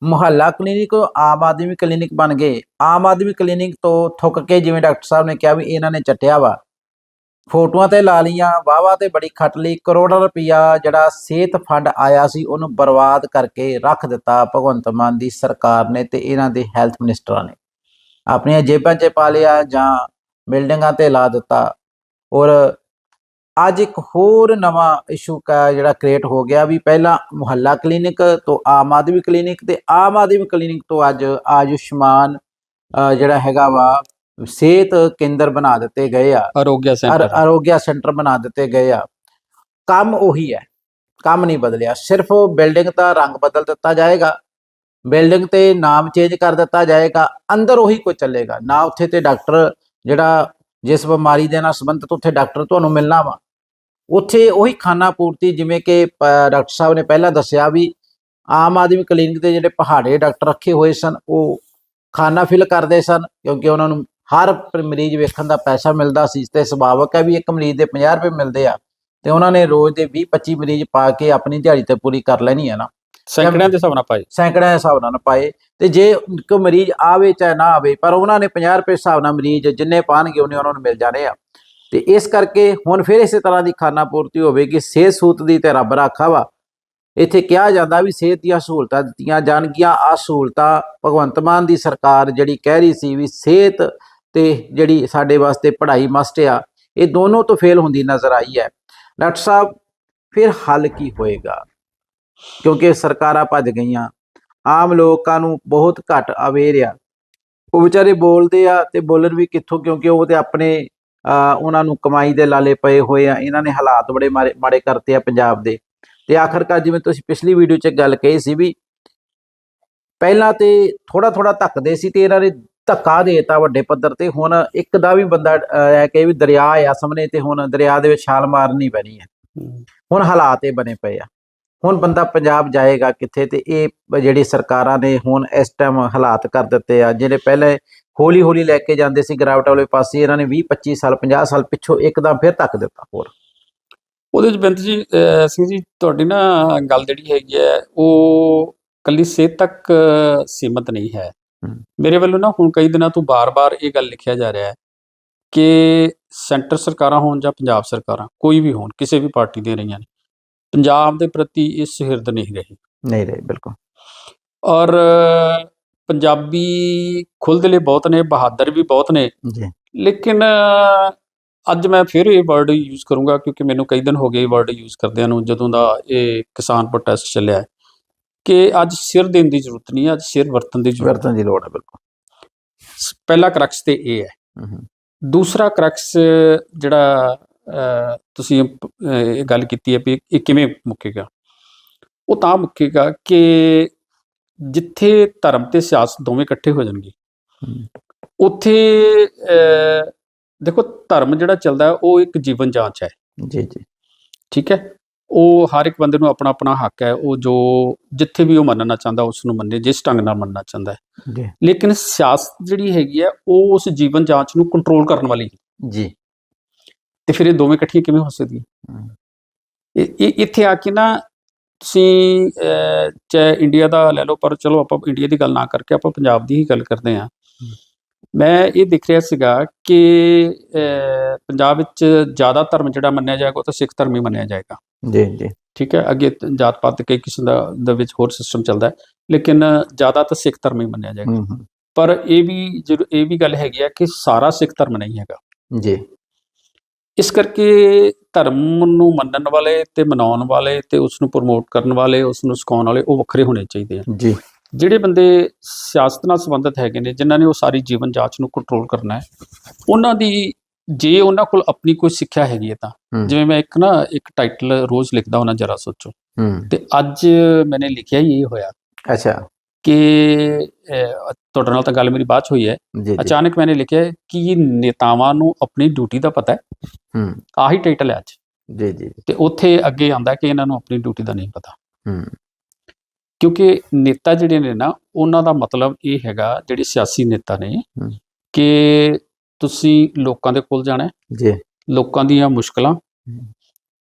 Speaker 2: ਮੁਹੱਲਾ ਕਲੀਨਿਕ ਆਮ ਆਦਮੀ ਕਲੀਨਿਕ ਬਣ ਗਏ। ਆਮ ਆਦਮੀ ਕਲੀਨਿਕ ਤੋਂ ਥੁੱਕ ਕੇ ਜਿਵੇਂ ਡਾਕਟਰ ਸਾਹਿਬ ਨੇ ਕਿਹਾ ਵੀ ਇਹਨਾਂ ਨੇ ਚੱਟਿਆ ਵਾ। ਫੋਟੋਆਂ ਤੇ ਲਾ ਲੀਆਂ ਵਾਵਾ ਤੇ ਬੜੀ ਖੱਟ ਲਈ ਕਰੋੜਾਂ ਰੁਪਇਆ ਜਿਹੜਾ ਸਿਹਤ ਫੰਡ ਆਇਆ ਸੀ ਉਹਨੂੰ ਬਰਬਾਦ ਕਰਕੇ ਰੱਖ ਦਿੱਤਾ ਭਗਵੰਤ ਮਾਨ ਦੀ ਸਰਕਾਰ ਨੇ ਤੇ ਇਹਨਾਂ ਦੇ ਹੈਲਥ ਮਿਨਿਸਟਰਾਂ ਨੇ। ਆਪਣੀਆਂ ਜੇਬਾਂ 'ਚ ਪਾ ਲਿਆ ਜਾਂ ਬਿਲਡਿੰਗਾਂ ਤੇ ਲਾ ਦਿੱਤਾ। ਔਰ ਅੱਜ ਇੱਕ ਹੋਰ ਨਵਾਂ ਇਸ਼ੂ ਕਾ ਜਿਹੜਾ ਕ੍ਰੀਏਟ ਹੋ ਗਿਆ ਵੀ ਪਹਿਲਾਂ ਮੁਹੱਲਾ ਕਲੀਨਿਕ ਤੋਂ ਆਮ ਆਦਮੀ ਕਲੀਨਿਕ ਤੇ ਆਮ ਆਦਮੀ ਕਲੀਨਿਕ ਤੋਂ ਅੱਜ ਆਯੁਸ਼ਮਾਨ ਜਿਹੜਾ ਹੈਗਾ ਵਾ ਸਿਹਤ ਕੇਂਦਰ ਬਣਾ ਦਿੱਤੇ ਗਏ ਆ।
Speaker 1: ਆਰੋਗਿਆ ਸੈਂਟਰ।
Speaker 2: ਆਰੋਗਿਆ ਸੈਂਟਰ ਬਣਾ ਦਿੱਤੇ ਗਏ ਆ। ਕੰਮ ਉਹੀ ਹੈ। ਕੰਮ ਨਹੀਂ ਬਦਲਿਆ। ਸਿਰਫ ਬਿਲਡਿੰਗ ਦਾ ਰੰਗ ਬਦਲ ਦਿੱਤਾ ਜਾਏਗਾ। ਬਿਲਡਿੰਗ ਤੇ ਨਾਮ ਚੇਂਜ ਕਰ ਦਿੱਤਾ ਜਾਏਗਾ, ਅੰਦਰ ਉਹੀ ਕੁਝ ਚੱਲੇਗਾ। ਨਾ ਉੱਥੇ ਤੇ ਡਾਕਟਰ ਜਿਹੜਾ ਜਿਸ ਬਿਮਾਰੀ ਦੇ ਨਾਲ ਸੰਬੰਧਿਤ ਉੱਥੇ ਡਾਕਟਰ ਤੁਹਾਨੂੰ ਮਿਲਣਾ ਵਾ। ਉੱਥੇ ਉਹੀ ਖਾਨਾ ਪੂਰਤੀ ਜਿਵੇਂ ਕਿ ਡਾਕਟਰ ਸਾਹਿਬ ਨੇ ਪਹਿਲਾਂ ਦੱਸਿਆ ਵੀ ਆਮ ਆਦਮੀ ਕਲੀਨਿਕ ਦੇ ਜਿਹੜੇ ਪਹਾੜੇ ਡਾਕਟਰ ਰੱਖੇ ਹੋਏ ਸਨ, ਉਹ ਖਾਨਾ ਫਿਲ ਕਰਦੇ ਸਨ, ਕਿਉਂਕਿ ਉਹਨਾਂ ਨੂੰ ਹਰ ਮਰੀਜ਼ ਵੇਖਣ ਦਾ ਪੈਸਾ ਮਿਲਦਾ ਸੀ, ਤੇ ਸੁਭਾਵਕ ਹੈ ਵੀ ਇੱਕ ਮਰੀਜ਼ ਦੇ 50 ਰੁਪਏ ਮਿਲਦੇ ਆ, ਤੇ ਉਹਨਾਂ ਨੇ ਰੋਜ਼ ਦੇ 20 25 ਮਰੀਜ਼ ਪਾ ਕੇ ਆਪਣੀ ਦਿਹਾੜੀ ਤੇ ਪੂਰੀ ਕਰ ਲੈਣੀ ਹੈ ਨਾ।
Speaker 1: ਸੈਂਕੜਿਆਂ ਦੇ ਹਿਸਾਬ ਨਾਲ ਪਾਏ।
Speaker 2: ਸੈਂਕੜਿਆਂ ਦੇ ਹਿਸਾਬ ਨਾਲ ਪਾਏ ਤੇ ਜੇ ਕੋ ਮਰੀਜ਼ ਆਵੇ ਚਾਹੇ ਨਾ ਆਵੇ ਪਰ ਉਹਨਾਂ ਨੇ 50 ਰੁਪਏ ਹਿਸਾਬ ਨਾਲ ਮਰੀਜ਼ ਜਿੰਨੇ ਪਾਣਗੇ ਉਹਨੇ ਉਹਨਾਂ ਨੂੰ ਮਿਲ ਜਾਣੇ ਆ। ਤੇ ਇਸ ਕਰਕੇ ਹੁਣ ਫਿਰ ਇਸੇ ਤਰ੍ਹਾਂ ਦੀ ਖਾਨਾ ਪੂਰਤੀ ਹੋਵੇਗੀ ਸਿਹਤ ਸੂਤ ਦੀ ਤੇ ਰੱਬ ਰਾਖਾ ਵਾ। ਇੱਥੇ ਕਿਹਾ ਜਾਂਦਾ ਵੀ ਸਿਹਤ ਦੀਆਂ ਸਹੂਲਤਾਂ ਦਿੱਤੀਆਂ ਜਾਣਗੀਆਂ ਆ ਸਹੂਲਤਾਂ ਭਗਵੰਤ ਮਾਨ ਦੀ ਸਰਕਾਰ ਜਿਹੜੀ ਕਹਿ ਰਹੀ ਸੀ ਵੀ ਸਿਹਤ ਤੇ ਜਿਹੜੀ ਸਾਡੇ ਵਾਸਤੇ ਪੜ੍ਹਾਈ ਮਸਟ ਆ ਇਹ ਦੋਨੋਂ ਤੋਂ ਫੇਲ ਹੁੰਦੀ ਨਜ਼ਰ ਆਈ ਹੈ। ਡਾਕਟਰ ਸਾਹਿਬ ਫਿਰ ਹੱਲ ਕੀ ਹੋਏਗਾ? ਕਿਉਂਕਿ ਸਰਕਾਰਾਂ ਭੱਜ ਗਈਆਂ। ਆਮ ਲੋਕਾਂ ਨੂੰ ਬਹੁਤ ਘੱਟ ਅਵੇਅਰ ਆ। ਉਹ ਵਿਚਾਰੇ ਬੋਲਦੇ ਆ ਤੇ ਬੋਲਣ ਵੀ ਕਿੱਥੋਂ ਕਿਉਂਕਿ ਉਹ ਤੇ ਆਪਣੇ ਉਹਨਾਂ ਨੂੰ ਕਮਾਈ ਦੇ ਲਾਲੇ ਪਏ ਹੋਏ ਆ। ਇਹਨਾਂ ਨੇ ਹਾਲਾਤ ਬੜੇ ਮਾੜੇ ਕਰਤੇ ਆ ਪੰਜਾਬ ਦੇ। ਤੇ ਆਖਰਕਾਰ ਜਿਵੇਂ ਤੁਸੀਂ ਪਿਛਲੀ ਵੀਡੀਓ 'ਚ ਗੱਲ ਕਹੀ ਸੀ ਵੀ ਪਹਿਲਾਂ ਤੇ ਥੋੜਾ ਥੋੜਾ ਧੱਕਦੇ ਸੀ ਤੇ ਇਹਨਾਂ ਨੇ ਧੱਕਾ ਦੇਤਾ ਵੱਡੇ ਪੱਧਰ ਤੇ। ਹੁਣ ਇੱਕ ਦਾ ਵੀ ਬੰਦਾ ਇਹ ਕਹੇ ਵੀ ਦਰਿਆ ਆ ਸਾਹਮਣੇ ਤੇ ਹੁਣ ਦਰਿਆ ਦੇ ਵਿੱਚ ਛਾਲ ਮਾਰਨੀ ਪੈਣੀ ਹੈ। ਹੁਣ ਹਾਲਾਤ ਇਹ ਬਣੇ ਪਏ ਆ। ਹੁਣ ਬੰਦਾ ਪੰਜਾਬ ਜਾਏਗਾ ਕਿੱਥੇ ਤੇ ਇਹ ਜਿਹੜੀ ਸਰਕਾਰਾਂ ਨੇ ਹੁਣ ਇਸ ਟਾਈਮ ਹਾਲਾਤ ਕਰ ਦਿੱਤੇ ਆ ਜਿਹੜੇ ਪਹਿਲੇ ਹੌਲੀ ਹੌਲੀ ਲੈ ਕੇ ਜਾਂਦੇ ਸੀ ਗਿਰਾਵਟ ਵਾਲੇ ਪਾਸੇ ਇਹਨਾਂ ਨੇ 20 25 ਸਾਲ 50 ਸਾਲ ਪਿੱਛੋਂ ਇੱਕਦਮ ਫਿਰ ਧੱਕ ਦਿੱਤਾ ਹੋਰ
Speaker 1: ਉਹਦੇ ਚ ਬੇਨਤੀ ਜੀ ਸਿੰਘ ਜੀ ਤੁਹਾਡੀ ਨਾ ਗੱਲ ਜਿਹੜੀ ਹੈਗੀ ਹੈ ਉਹ ਕੱਲੀ ਸਿਹਤ ਤੱਕ ਸੀਮਤ ਨਹੀਂ ਹੈ। ਮੇਰੇ ਵੱਲੋਂ ਨਾ ਹੁਣ ਕਈ ਦਿਨਾਂ ਤੋਂ ਬਾਰ-ਬਾਰ ਇਹ ਗੱਲ ਲਿਖਿਆ ਜਾ ਰਿਹਾ ਹੈ ਕਿ ਸੈਂਟਰ ਸਰਕਾਰਾਂ ਹੋਣ ਜਾਂ ਪੰਜਾਬ ਸਰਕਾਰਾਂ ਕੋਈ ਵੀ ਹੋਣ ਕਿਸੇ ਵੀ ਪਾਰਟੀ ਦੀਆਂ ਰਹੀਆਂ ਨੇ ਪੰਜਾਬ ਦੇ ਪ੍ਰਤੀ ਇਹ ਸੁਹਿਰਦ ਨਹੀਂ ਰਹੀ।
Speaker 2: ਨਹੀਂ ਰਹੇ ਬਿਲਕੁਲ।
Speaker 1: ਔਰ ਪੰਜਾਬੀ ਖੁੱਲ੍ਹਦਿਲੇ ਬਹੁਤ ਨੇ ਬਹਾਦਰ ਵੀ ਬਹੁਤ ਨੇ।
Speaker 2: ਜੀ।
Speaker 1: ਲੇਕਿਨ ਅੱਜ ਮੈਂ ਫਿਰ ਇਹ ਵਰਡ ਯੂਜ਼ ਕਰੂੰਗਾ ਕਿਉਂਕਿ ਮੈਨੂੰ ਕਈ ਦਿਨ ਹੋ ਗਏ ਇਹ ਵਰਡ ਯੂਜ਼ ਕਰਦਿਆਂ ਨੂੰ ਜਦੋਂ ਦਾ ਇਹ ਕਿਸਾਨ ਪ੍ਰੋਟੈਸਟ ਚੱਲਿਆ। ਕਿ ਅੱਜ ਸਿਰ ਦੇਣ ਦੀ ਜ਼ਰੂਰਤ ਨਹੀਂ ਹੈ ਅੱਜ ਸਿਰ ਵਰਤਣ ਦੀ ਜ਼ਰੂਰਤ
Speaker 2: ਵਰਤਨ ਦੀ ਲੋੜ ਹੈ ਬਿਲਕੁਲ।
Speaker 1: ਪਹਿਲਾ ਕਰਕਸ ਤੇ ਇਹ ਹੈ। ਦੂਸਰਾ ਕਰਕਸ ਜਿਹੜਾ ਤੁਸੀਂ ਇਹ ਗੱਲ ਕੀਤੀ ਹੈ ਵੀ ਇਹ ਕਿਵੇਂ ਮੁੱਕੇਗਾ? ਉਹ ਤਾਂ ਮੁੱਕੇਗਾ ਕਿ ਜਿੱਥੇ ਧਰਮ ਤੇ ਸਿਆਸਤ ਦੋਵੇਂ ਇਕੱਠੇ ਹੋ ਜਾਣਗੇ। ਉੱਥੇ ਦੇਖੋ ਧਰਮ ਜਿਹੜਾ ਚੱਲਦਾ ਉਹ ਇੱਕ ਜੀਵਨ ਜਾਂਚ ਹੈ।
Speaker 2: ਜੀ ਜੀ।
Speaker 1: ਠੀਕ ਹੈ? ਉਹ ਹਰ ਇੱਕ ਬੰਦੇ ਨੂੰ ਆਪਣਾ ਆਪਣਾ ਹੱਕ ਹੈ ਉਹ ਜੋ ਜਿੱਥੇ ਵੀ ਉਹ ਮੰਨਣਾ ਚਾਹੁੰਦਾ ਉਸ ਨੂੰ ਮੰਨੇ ਜਿਸ ਢੰਗ ਨਾਲ ਮੰਨਣਾ ਚਾਹੁੰਦਾ ਹੈ।
Speaker 2: ਜੀ।
Speaker 1: ਲੇਕਿਨ ਸਿਆਸਤ ਜਿਹੜੀ ਹੈਗੀ ਹੈ ਉਹ ਉਸ ਜੀਵਨ ਜਾਂਚ ਨੂੰ ਕੰਟਰੋਲ ਕਰਨ ਵਾਲੀ
Speaker 2: ਜੀ।
Speaker 1: ਤੇ ਫਿਰ ਇਹ ਦੋਵੇਂ ਇਕੱਠੀਆਂ ਕਿਵੇਂ ਹੋ ਸਕਦੀਆਂ। ਇਹ ਇੱਥੇ ਆ ਕੇ ਨਾ ਤੁਸੀਂ ਚਾਹੇ ਇੰਡੀਆ ਦਾ ਲੈ ਲਓ ਪਰ ਚਲੋ ਆਪਾਂ ਇੰਡੀਆ ਦੀ ਗੱਲ ਨਾ ਕਰਕੇ ਆਪਾਂ ਪੰਜਾਬ ਦੀ ਹੀ ਗੱਲ ਕਰਦੇ ਹਾਂ। ਮੈਂ ਇਹ ਦੇਖ ਰਿਹਾ ਸੀਗਾ ਕਿ ਪੰਜਾਬ ਵਿੱਚ ਜ਼ਿਆਦਾ ਧਰਮ ਜਿਹੜਾ ਮੰਨਿਆ ਜਾਏਗਾ ਉਹ ਤਾਂ ਸਿੱਖ ਧਰਮ ਹੀ ਮੰਨਿਆ ਜਾਏਗਾ।
Speaker 2: ਜੀ ਜੀ।
Speaker 1: ਠੀਕ ਹੈ? ਅੱਗੇ ਜਾਤ ਪਾਤ ਕਈ ਕਿਸਮ ਦਾ ਦੇ ਵਿੱਚ ਹੋਰ ਸਿਸਟਮ ਚੱਲਦਾ ਹੈ। ਲੇਕਿਨ ਜ਼ਿਆਦਾ ਤਾਂ ਸਿੱਖ ਧਰਮ ਹੀ ਮੰਨਿਆ ਜਾਏਗਾ। ਪਰ ਇਹ ਵੀ ਇਹ ਵੀ ਗੱਲ ਹੈਗੀ ਆ ਕਿ ਸਾਰਾ ਸਿੱਖ ਧਰਮ ਨਹੀਂ ਹੈਗਾ।
Speaker 2: ਜੀ।
Speaker 1: ਇਸ ਕਰਕੇ ਧਰਮ ਨੂੰ ਮੰਨਣ ਵਾਲੇ ਤੇ ਮਨਾਉਣ ਵਾਲੇ ਤੇ ਉਸ ਨੂੰ ਪ੍ਰਮੋਟ ਕਰਨ ਵਾਲੇ ਉਸ ਨੂੰ ਸਿਖਾਉਣ ਵਾਲੇ ਉਹ ਵੱਖਰੇ ਹੋਣੇ ਚਾਹੀਦੇ ਆ।
Speaker 2: ਜੀ।
Speaker 1: ਜਿਹੜੇ ਬੰਦੇ ਸਿਆਸਤ ਨਾਲ ਸੰਬੰਧਿਤ ਹੈਗੇ ਨੇ ਜਿਨ੍ਹਾਂ ਨੇ ਉਹ ਸਾਰੀ ਜੀਵਨ ਜਾਂਚ ਨੂੰ ਕੰਟਰੋਲ ਕਰਨਾ ਹੈ ਉਹਨਾਂ ਦੀ ਜੇ ਉਹਨਾਂ ਕੋਲ ਆਪਣੀ ਕੋਈ ਸਿੱਖਿਆ ਹੈਗੀ ਹੈ ਤਾਂ। ਜਿਵੇਂ ਮੈਂ ਇੱਕ ਨਾ ਇੱਕ ਟਾਈਟਲ ਰੋਜ਼ ਲਿਖਦਾ ਉਹਨਾਂ ਜਰਾ ਸੋਚੋ। ਤੇ ਅੱਜ ਮੈਨੇ ਲਿਖਿਆ ਹੀ ਇਹ ਹੋਇਆ।
Speaker 2: ਅੱਛਾ।
Speaker 1: ਕਿ ਅਹ, ਤੁਹਾਡੇ ਨਾਲ ਤਾਂ ਗੱਲ ਮੇਰੀ ਬਾਅਦ 'ਚ ਹੋਈ ਹੈ।
Speaker 2: ਜੀ ਜੀ।
Speaker 1: ਅਚਾਨਕ ਮੈਨੇ ਲਿਖਿਆ ਹੈ ਕਿ ਨੇਤਾਵਾਂ ਨੂੰ ਆਪਣੀ ਡਿਊਟੀ ਦਾ ਪਤਾ ਹੈ।
Speaker 2: ਹੂੰ।
Speaker 1: ਆਹੀ ਟਾਈਟਲ ਹੈ ਅੱਜ।
Speaker 2: ਜੀ ਜੀ।
Speaker 1: ਤੇ ਉੱਥੇ ਅੱਗੇ ਆਂਦਾ ਕਿ ਇਹਨਾਂ ਨੂੰ ਆਪਣੀ ਡਿਊਟੀ ਦਾ ਨਹੀਂ ਪਤਾ।
Speaker 2: ਹੂੰ।
Speaker 1: ਕਿਉਂਕਿ ਨੇਤਾ ਜਿਹੜੇ ਨੇ ਨਾ ਉਹਨਾਂ ਦਾ ਮਤਲਬ ਇਹ ਹੈਗਾ ਜਿਹੜੇ ਸਿਆਸੀ ਨੇਤਾ ਨੇ
Speaker 2: ਹਮ।
Speaker 1: ਕਿ ਤੁਸੀਂ ਲੋਕਾਂ ਦੇ ਕੋਲ ਜਾਣਾ ਹੈ,
Speaker 2: ਜੀ।
Speaker 1: ਲੋਕਾਂ ਦੀਆਂ ਮੁਸ਼ਕਲਾਂ।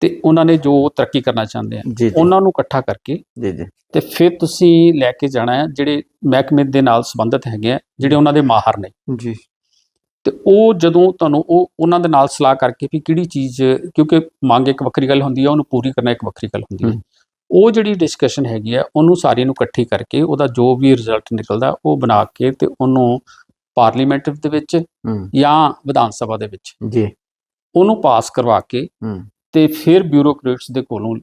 Speaker 1: ਤੇ ਉਹਨਾਂ ਨੇ ਜੋ ਤਰੱਕੀ ਕਰਨਾ ਚਾਹੁੰਦੇ ਆ
Speaker 2: ਜੀ ਜੀ।
Speaker 1: ਉਹਨਾਂ ਨੂੰ ਇਕੱਠਾ ਕਰਕੇ
Speaker 2: ਜੀ ਜੀ।
Speaker 1: ਤੇ ਫਿਰ ਤੁਸੀਂ ਲੈ ਕੇ ਜਾਣਾ ਹੈ ਜਿਹੜੇ ਮਹਿਕਮੇ ਦੇ ਨਾਲ ਸੰਬੰਧਿਤ ਹੈਗੇ ਆ ਜਿਹੜੇ ਉਹਨਾਂ ਦੇ ਮਾਹਰ ਨੇ।
Speaker 2: ਜੀ।
Speaker 1: ਤੇ ਉਹ ਜਦੋਂ ਤੁਹਾਨੂੰ ਉਹ ਉਹਨਾਂ ਦੇ ਨਾਲ ਸਲਾਹ ਕਰਕੇ ਵੀ ਕਿਹੜੀ ਚੀਜ਼ ਕਿਉਂਕਿ ਮੰਗ ਇੱਕ ਵੱਖਰੀ ਗੱਲ ਹੁੰਦੀ ਹੈ ਉਹਨੂੰ ਪੂਰੀ ਕਰਨਾ ਇੱਕ ਵੱਖਰੀ ਗੱਲ ਹੁੰਦੀ ਹੈ।
Speaker 2: ਹਮ।
Speaker 1: ਉਹ ਜਿਹੜੀ ਡਿਸਕਸ਼ਨ ਹੈਗੀ ਆ ਉਹਨੂੰ ਸਾਰੀ ਨੂੰ ਇਕੱਠੀ ਕਰਕੇ ਉਹਦਾ ਜੋ ਵੀ ਰਿਜ਼ਲਟ ਨਿਕਲਦਾ ਉਹ ਬਣਾ ਕੇ ਤੇ ਉਹਨੂੰ ਪਾਰਲੀਮੈਂਟ ਦੇ ਵਿੱਚ
Speaker 2: ਹੂੰ।
Speaker 1: ਜਾਂ ਵਿਧਾਨ ਸਭਾ ਦੇ ਵਿੱਚ
Speaker 2: ਜੀ।
Speaker 1: ਉਹਨੂੰ ਪਾਸ ਕਰਵਾ ਕੇ
Speaker 2: ਹੂੰ।
Speaker 1: ਤੇ ਫਿਰ ਬਿਊਰੋਕਰੇਟਸ ਦੇ ਕੋਲੋਂ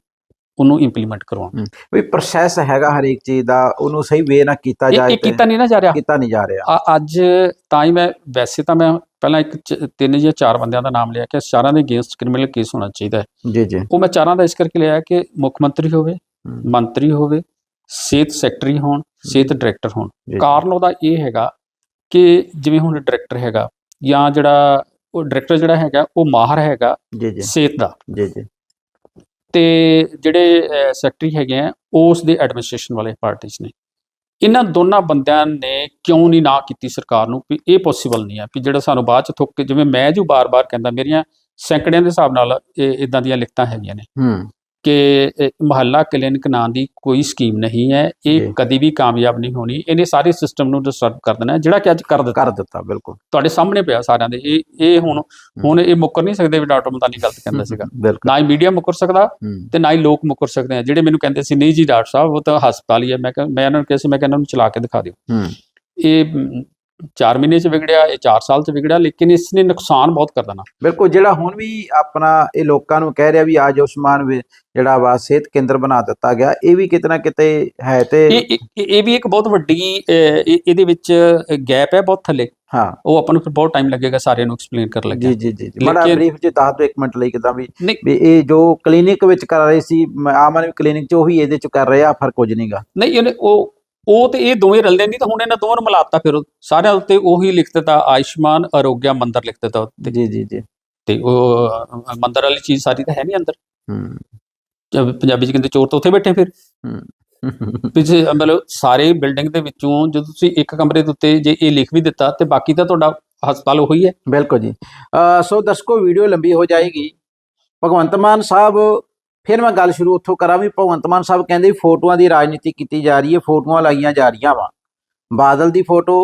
Speaker 1: ਉਹਨੂੰ ਇੰਪਲੀਮੈਂਟ ਕਰਵਾਉਣਾ।
Speaker 2: ਵੀ ਪ੍ਰੋਸੈਸ ਹੈਗਾ ਹਰੇਕ ਚੀਜ਼ ਦਾ ਉਹਨੂੰ ਸਹੀ ਵੇ ਨਾਲ ਕੀਤਾ ਜਾਏ
Speaker 1: ਇਹ ਕੀਤਾ ਨਹੀਂ ਨਾ ਜਾ ਰਿਹਾ।
Speaker 2: ਕੀਤਾ ਨਹੀਂ ਜਾ ਰਿਹਾ।
Speaker 1: ਅੱਜ ਤਾਂ ਹੀ ਮੈਂ ਵੈਸੇ ਤਾਂ ਮੈਂ ਪਹਿਲਾਂ ਇੱਕ ਤਿੰਨ ਜਾਂ ਚਾਰ ਬੰਦਿਆਂ ਦਾ ਨਾਮ ਲਿਆ ਕਿ ਚਾਰਾਂ ਦੇ ਅਗੇਂਸਟ ਕ੍ਰਿਮੀਨਲ ਕੇਸ ਹੋਣਾ ਚਾਹੀਦਾ ਹੈ।
Speaker 2: ਜੀ ਜੀ।
Speaker 1: ਉਹ ਮੈਂ ਚਾਰਾਂ ਦਾ ਇਸ ਕਰਕੇ ਲਿਆ ਕਿ ਮੁੱਖ ਮੰਤਰੀ ਹੋਵੇ ਮੰਤਰੀ ਹੋਵੇ ਸਿਹਤ ਸੈਕਟਰੀ ਹੋਣ ਸਿਹਤ ਡਾਇਰੈਕਟਰ ਹੋਣ। ਕਾਰਨ ਉਹਦਾ ਇਹ ਹੈਗਾ ਕਿ ਜਿਵੇਂ ਹੁਣ ਡਾਇਰੈਕਟਰ ਹੈਗਾ ਜਾਂ ਜਿਹੜਾ ਉਹ ਡਾਇਰੈਕਟਰ ਜਿਹੜਾ ਹੈਗਾ ਉਹ ਮਾਹਰ ਹੈਗਾ
Speaker 2: ਜੀ ਜੀ।
Speaker 1: ਸਿਹਤ ਦਾ।
Speaker 2: ਜੀ ਜੀ।
Speaker 1: ਤੇ ਜਿਹੜੇ ਸੈਕਟਰੀ ਹੈਗੇ ਆ ਉਹ ਉਸ ਦੇ ਐਡਮਿਨਿਸਟ੍ਰੇਸ਼ਨ ਵਾਲੇ ਪਾਰਟੀਆਂ ਨੇ। ਇਹਨਾਂ ਦੋਨਾਂ ਬੰਦਿਆਂ ਨੇ ਕਿਉਂ ਨਹੀਂ ਨਾ ਕੀਤੀ ਸਰਕਾਰ ਨੂੰ ਵੀ ਇਹ ਪੋਸੀਬਲ ਨਹੀਂ ਆ ਵੀ ਜਿਹੜਾ ਸਾਨੂੰ ਬਾਅਦ ਚ ਥੁੱਕ ਕੇ ਜਿਵੇਂ ਮੈਂ ਜੋ ਬਾਰ-ਬਾਰ ਕਹਿੰਦਾ ਮੇਰੀਆਂ ਸੈਂਕੜਿਆਂ ਦੇ ਹਿਸਾਬ ਨਾਲ ਇਹ ਇਦਾਂ ਦੀਆਂ ਲਿਖਤਾਂ ਹੈਗੀਆਂ ਨੇ।
Speaker 2: ਹੂੰ।
Speaker 1: ਕਿ ਮਹੱਲਾ ਕਲੀਨਿਕ ਨਾਂ ਦੀ ਕੋਈ ਸਕੀਮ ਨਹੀਂ ਹੈ। ਇਹ। ਕਦੀ ਵੀ ਕਾਮਯਾਬ ਨਹੀਂ ਹੋਣੀ। ਇਹਨੇ ਸਾਰੇ ਸਿਸਟਮ ਨੂੰ ਡਿਸਟਰਬ ਕਰ ਦੇਣਾ ਜਿਹੜਾ ਕਿ ਅੱਜ ਕਰ ਦਿੱਤਾ।
Speaker 2: ਕਰ ਦਿੱਤਾ ਬਿਲਕੁਲ।
Speaker 1: ਤੁਹਾਡੇ ਸਾਹਮਣੇ ਪਿਆ ਸਾਰਿਆਂ ਦੇ। ਇਹ ਇਹ ਹੁਣ ਹੁਣ ਇਹ ਮੁੱਕਰ ਨਹੀਂ ਸਕਦੇ ਵੀ ਡਾਕਟਰ ਮਤਾਨੀ ਗਲਤ ਕਹਿੰਦਾ ਸੀਗਾ। ਨਾ ਹੀ ਮੀਡੀਆ ਮੁੱਕਰ ਸਕਦਾ ਤੇ ਨਾ ਹੀ ਲੋਕ ਮੁੱਕਰ ਸਕਦੇ ਆ। ਜਿਹੜੇ ਮੈਨੂੰ ਕਹਿੰਦੇ ਸੀ ਨਹੀਂ ਜੀ ਡਾਕਟਰ ਸਾਹਿਬ ਉਹ ਤਾਂ ਹਸਪਤਾਲ ਹੀ ਹੈ ਮੈਂ ਕਿਹਾ ਮੈਂ ਇਹਨਾਂ ਨੂੰ ਕਿਹਾ ਸੀ ਮੈਂ ਕਿਹਾ ਇਹਨਾਂ ਨੂੰ ਚਲਾ ਕੇ ਦਿਖਾ ਦਿਓ। ਇਹ 4 ਮਹੀਨੇ ਚ ਵਿਗੜਿਆ ਇਹ 4 ਸਾਲ ਚ ਵਿਗੜਿਆ ਲੇਕਿਨ ਇਸ ਨੇ ਨੁਕਸਾਨ ਬਹੁਤ ਕਰ ਦੇਣਾ।
Speaker 2: ਬਿਲਕੁਲ ਜਿਹੜਾ ਹੁਣ ਵੀ ਆਪਣਾ ਇਹ ਲੋਕਾਂ ਨੂੰ ਕਹਿ ਰਿਹਾ ਵੀ ਆਯੁਸ਼ਮਾਨ ਵੀ ਜਿਹੜਾ ਵਾ ਸਿਹਤ ਕੇਂਦਰ ਬਣਾ ਦਿੱਤਾ ਗਿਆ ਇਹ ਵੀ ਕਿਤੇ ਨਾ ਕਿਤੇ ਹੈ ਤੇ
Speaker 1: ਇਹ ਵੀ ਇੱਕ ਬਹੁਤ ਵੱਡੀ ਇਹਦੇ ਵਿੱਚ ਗੈਪ ਹੈ ਬਹੁਤ ਥੱਲੇ।
Speaker 2: ਹਾਂ।
Speaker 1: ਉਹ ਆਪਾਂ ਨੂੰ ਫਿਰ ਬਹੁਤ ਟਾਈਮ ਲੱਗੇਗਾ ਸਾਰਿਆਂ ਨੂੰ ਐਕਸਪਲੇਨ ਕਰਨ ਲੱਗਿਆ।
Speaker 2: ਜੀ ਜੀ ਜੀ ਜੀ। ਬੜਾ ਬਰੀਫ ਚ ਦੱਸ ਦਿਓ ਇੱਕ ਮਿੰਟ ਲਈ ਕਿਦਾਂ ਵੀ ਵੀ ਇਹ ਜੋ ਕਲੀਨਿਕ ਵਿੱਚ ਕਰ ਰਹੇ ਸੀ ਆਮ ਆਦਮੀ ਕਲੀਨਿਕ ਚ ਉਹੀ ਇਹਦੇ ਚ ਕਰ ਰਹੇ ਆ ਫ਼ਰਕ ਕੁਝ ਨਹੀਂਗਾ
Speaker 1: ਨਹੀਂ ਉਹ ਉਹ ਤੇ ਇਹ ਦੋਵੇਂ ਰਲਦੇ ਨਹੀਂ ਤਾਂ ਹੁਣ ਇਹਨਾਂ ਦੋਵਾਂ ਨੂੰ ਮਿਲਾਤਾ ਫਿਰ। ਸਾਰਿਆਂ ਉੱਤੇ ਉਹੀ ਲਿਖ ਦਿੱਤਾ ਆਯੁਸ਼ਮਾਨ ਆਰੋਗਿਆ ਮੰਦਰ ਲਿਖ ਦਿੱਤਾ ਉੱਤੇ।
Speaker 2: ਜੀ ਜੀ ਜੀ।
Speaker 1: ਤੇ ਉਹ ਮੰਦਰ ਵਾਲੀ ਚੀਜ਼ ਸਾਰੀ ਤਾਂ ਹੈ ਨਹੀਂ ਅੰਦਰ।
Speaker 2: ਹੂੰ।
Speaker 1: ਪੰਜਾਬੀ ਚ ਕਹਿੰਦੇ ਚੋਰ ਤਾਂ ਉੱਥੇ ਬੈਠੇ ਫਿਰ।
Speaker 2: ਹੂੰ।
Speaker 1: ਤੁਸੀਂ ਮਤਲਬ ਸਾਰੇ ਬਿਲਡਿੰਗ ਦੇ ਵਿੱਚੋਂ ਜਦੋਂ ਤੁਸੀਂ ਇੱਕ ਕਮਰੇ ਦੇ ਉੱਤੇ ਜੇ ਇਹ ਲਿਖ ਵੀ ਦਿੱਤਾ ਤੇ ਬਾਕੀ ਤਾਂ ਤੁਹਾਡਾ ਹਸਪਤਾਲ ਉਹੀ ਹੈ।
Speaker 2: ਬਿਲਕੁਲ ਜੀ। ਸੋ ਦਰਸ਼ਕੋ ਵੀਡੀਓ ਲੰਬੀ ਹੋ ਜਾਏਗੀ। ਭਗਵੰਤ ਮਾਨ ਸਾਹਿਬ ਫਿਰ ਮੈਂ ਗੱਲ ਸ਼ੁਰੂ ਉੱਥੋਂ ਕਰਾਂ ਵੀ ਭਗਵੰਤ ਮਾਨ ਸਾਹਿਬ ਕਹਿੰਦੇ ਫੋਟੋਆਂ ਦੀ ਰਾਜਨੀਤੀ ਕੀਤੀ ਜਾ ਰਹੀ ਹੈ, ਫੋਟੋਆਂ ਲਾਈਆਂ ਜਾ ਰਹੀਆਂ ਵਾ। ਬਾਦਲ ਦੀ ਫੋਟੋ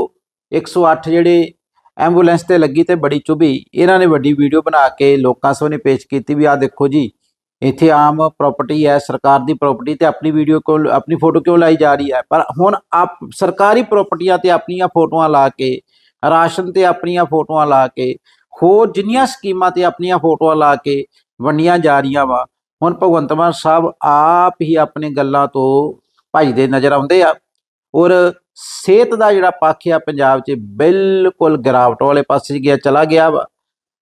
Speaker 2: 108 ਜਿਹੜੇ ਐਂਬੂਲੈਂਸ ਤੇ ਲੱਗੀ ਤੇ ਬੜੀ ਚੁਭੀ, ਇਹਨਾਂ ਨੇ ਵੱਡੀ ਵੀਡੀਓ ਬਣਾ ਕੇ ਲੋਕਾਂ ਸਾਹਮਣੇ ਪੇਸ਼ ਕੀਤੀ ਵੀ ਆਹ ਦੇਖੋ ਜੀ, ਇੱਥੇ ਆਮ ਪ੍ਰਾਪਰਟੀ ਹੈ, ਸਰਕਾਰ ਦੀ ਪ੍ਰਾਪਰਟੀ ਤੇ ਆਪਣੀ ਵੀਡੀਓ ਕੋਲ, ਆਪਣੀ ਫੋਟੋ ਕਿਉਂ ਲਾਈ ਜਾ ਰਹੀ ਹੈ? ਪਰ ਹੁਣ ਆਪ ਸਰਕਾਰੀ ਪ੍ਰਾਪਰਟੀਆਂ ਤੇ ਆਪਣੀਆਂ ਫੋਟੋਆਂ ਲਾ ਕੇ, ਰਾਸ਼ਨ ਤੇ ਆਪਣੀਆਂ ਫੋਟੋਆਂ ਲਾ ਕੇ, ਹੋਰ ਜਿੰਨੀਆਂ ਸਕੀਮਾਂ ਤੇ ਆਪਣੀਆਂ ਫੋਟੋਆਂ ਲਾ ਕੇ ਵੰਡੀਆਂ ਜਾ ਰਹੀਆਂ ਵਾ। ਹੁਣ ਭਗਵੰਤ ਮਾਨ ਸਾਹਿਬ ਆਪ ਹੀ ਆਪਣੇ ਗੱਲਾਂ ਤੋਂ ਭਜਦੇ ਨਜ਼ਰ ਆਉਂਦੇ ਆ ਔਰ ਸਿਹਤ ਦਾ ਜਿਹੜਾ ਪੱਖ ਆ ਪੰਜਾਬ 'ਚ ਬਿਲਕੁਲ ਗਿਰਾਵਟ ਵਾਲੇ ਪਾਸੇ ਗਿਆ, ਚਲਾ ਗਿਆ ਵਾ।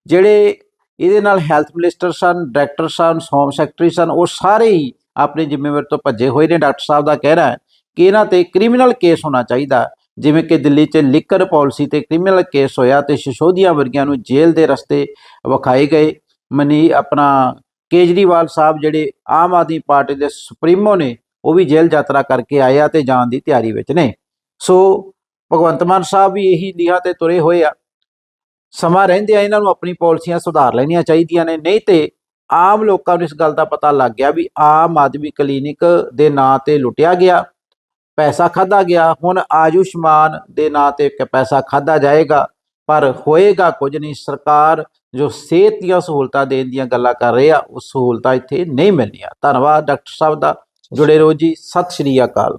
Speaker 2: ਜਿਹੜੇ ਇਹਦੇ ਨਾਲ ਹੈਲਥ ਮਿਨਿਸਟਰ ਸਨ ਡਾਇਰੈਕਟਰ ਸਨ ਹੋਮ ਸੈਕਟਰੀ ਸਨ, ਉਹ ਸਾਰੇ ਹੀ ਆਪਣੀ ਜ਼ਿੰਮੇਵਾਰੀ ਤੋਂ ਭੱਜੇ ਹੋਏ ਨੇ। ਡਾਕਟਰ ਸਾਹਿਬ ਦਾ ਕਹਿਣਾ ਹੈ ਕਿ ਇਹਨਾਂ ਤੇ ਕ੍ਰਿਮੀਨਲ ਕੇਸ ਹੋਣਾ ਚਾਹੀਦਾ। ਜਿਵੇਂ ਕਿ ਦਿੱਲੀ 'ਚ ਲਿਕਰ ਪਾਲਿਸੀ ਤੇ ਕ੍ਰਿਮੀਨਲ ਕੇਸ ਹੋਇਆ ਤੇ ਸ਼ਿਸ਼ੋਦੀਆ ਵਰਗੀਆਂ ਨੂੰ ਜੇਲ੍ਹ ਦੇ ਰਸਤੇ ਵਿਖਾਏ ਗਏ। ਮਨੀ ਆਪਣਾ ਕੇਜਰੀਵਾਲ ਸਾਹਿਬ ਜਿਹੜੇ ਆਮ ਆਦਮੀ ਪਾਰਟੀ ਦੇ ਸੁਪਰੀਮੋ ਨੇ, ਉਹ ਵੀ ਜੇਲ੍ਹ ਯਾਤਰਾ ਕਰਕੇ ਆਏ ਆ ਤੇ ਜਾਣ ਦੀ ਤਿਆਰੀ ਵਿੱਚ ਨੇ। ਸੋ ਭਗਵੰਤ ਮਾਨ ਸਾਹਿਬ ਵੀ ਇਹੀ ਲੀਹਾਂ ਤੇ ਤੁਰੇ ਹੋਏ ਆ। ਸਮਾਂ ਰਹਿੰਦੇ ਆ, ਇਹਨਾਂ ਨੂੰ ਆਪਣੀ ਪਾਲਿਸੀਆਂ ਸੁਧਾਰ ਲੈਣੀਆਂ ਚਾਹੀਦੀਆਂ ਨੇ। ਨਹੀਂ ਤੇ ਆਮ ਲੋਕਾਂ ਨੂੰ ਇਸ ਗੱਲ ਦਾ ਪਤਾ ਲੱਗ ਗਿਆ ਵੀ ਆਮ ਆਦਮੀ ਕਲੀਨਿਕ ਦੇ ਨਾਂ ਤੇ ਲੁੱਟਿਆ ਗਿਆ, ਪੈਸਾ ਖਾਦਾ ਗਿਆ। ਹੁਣ ਆਯੁਸ਼ਮਾਨ ਦੇ ਨਾਂ ਤੇ ਇੱਕ ਪੈਸਾ ਖਾਦਾ ਜਾਏਗਾ। ਪਰ ਹੋਏਗਾ ਕੁਝ ਨਹੀਂ। ਸਰਕਾਰ ਜੋ ਸਿਹਤ ਦੀਆਂ ਸਹੂਲਤਾਂ ਦੇਣ ਦੀਆਂ ਗੱਲਾਂ ਕਰ ਰਹੀ ਆ, ਉਹ ਸਹੂਲਤਾਂ ਇੱਥੇ ਨਹੀਂ ਮਿਲਣੀਆਂ। ਧੰਨਵਾਦ ਡਾਕਟਰ ਸਾਹਿਬ ਦਾ। ਜੁੜੇ ਰਹੋ ਜੀ। ਸਤਿ ਸ਼੍ਰੀ ਅਕਾਲ।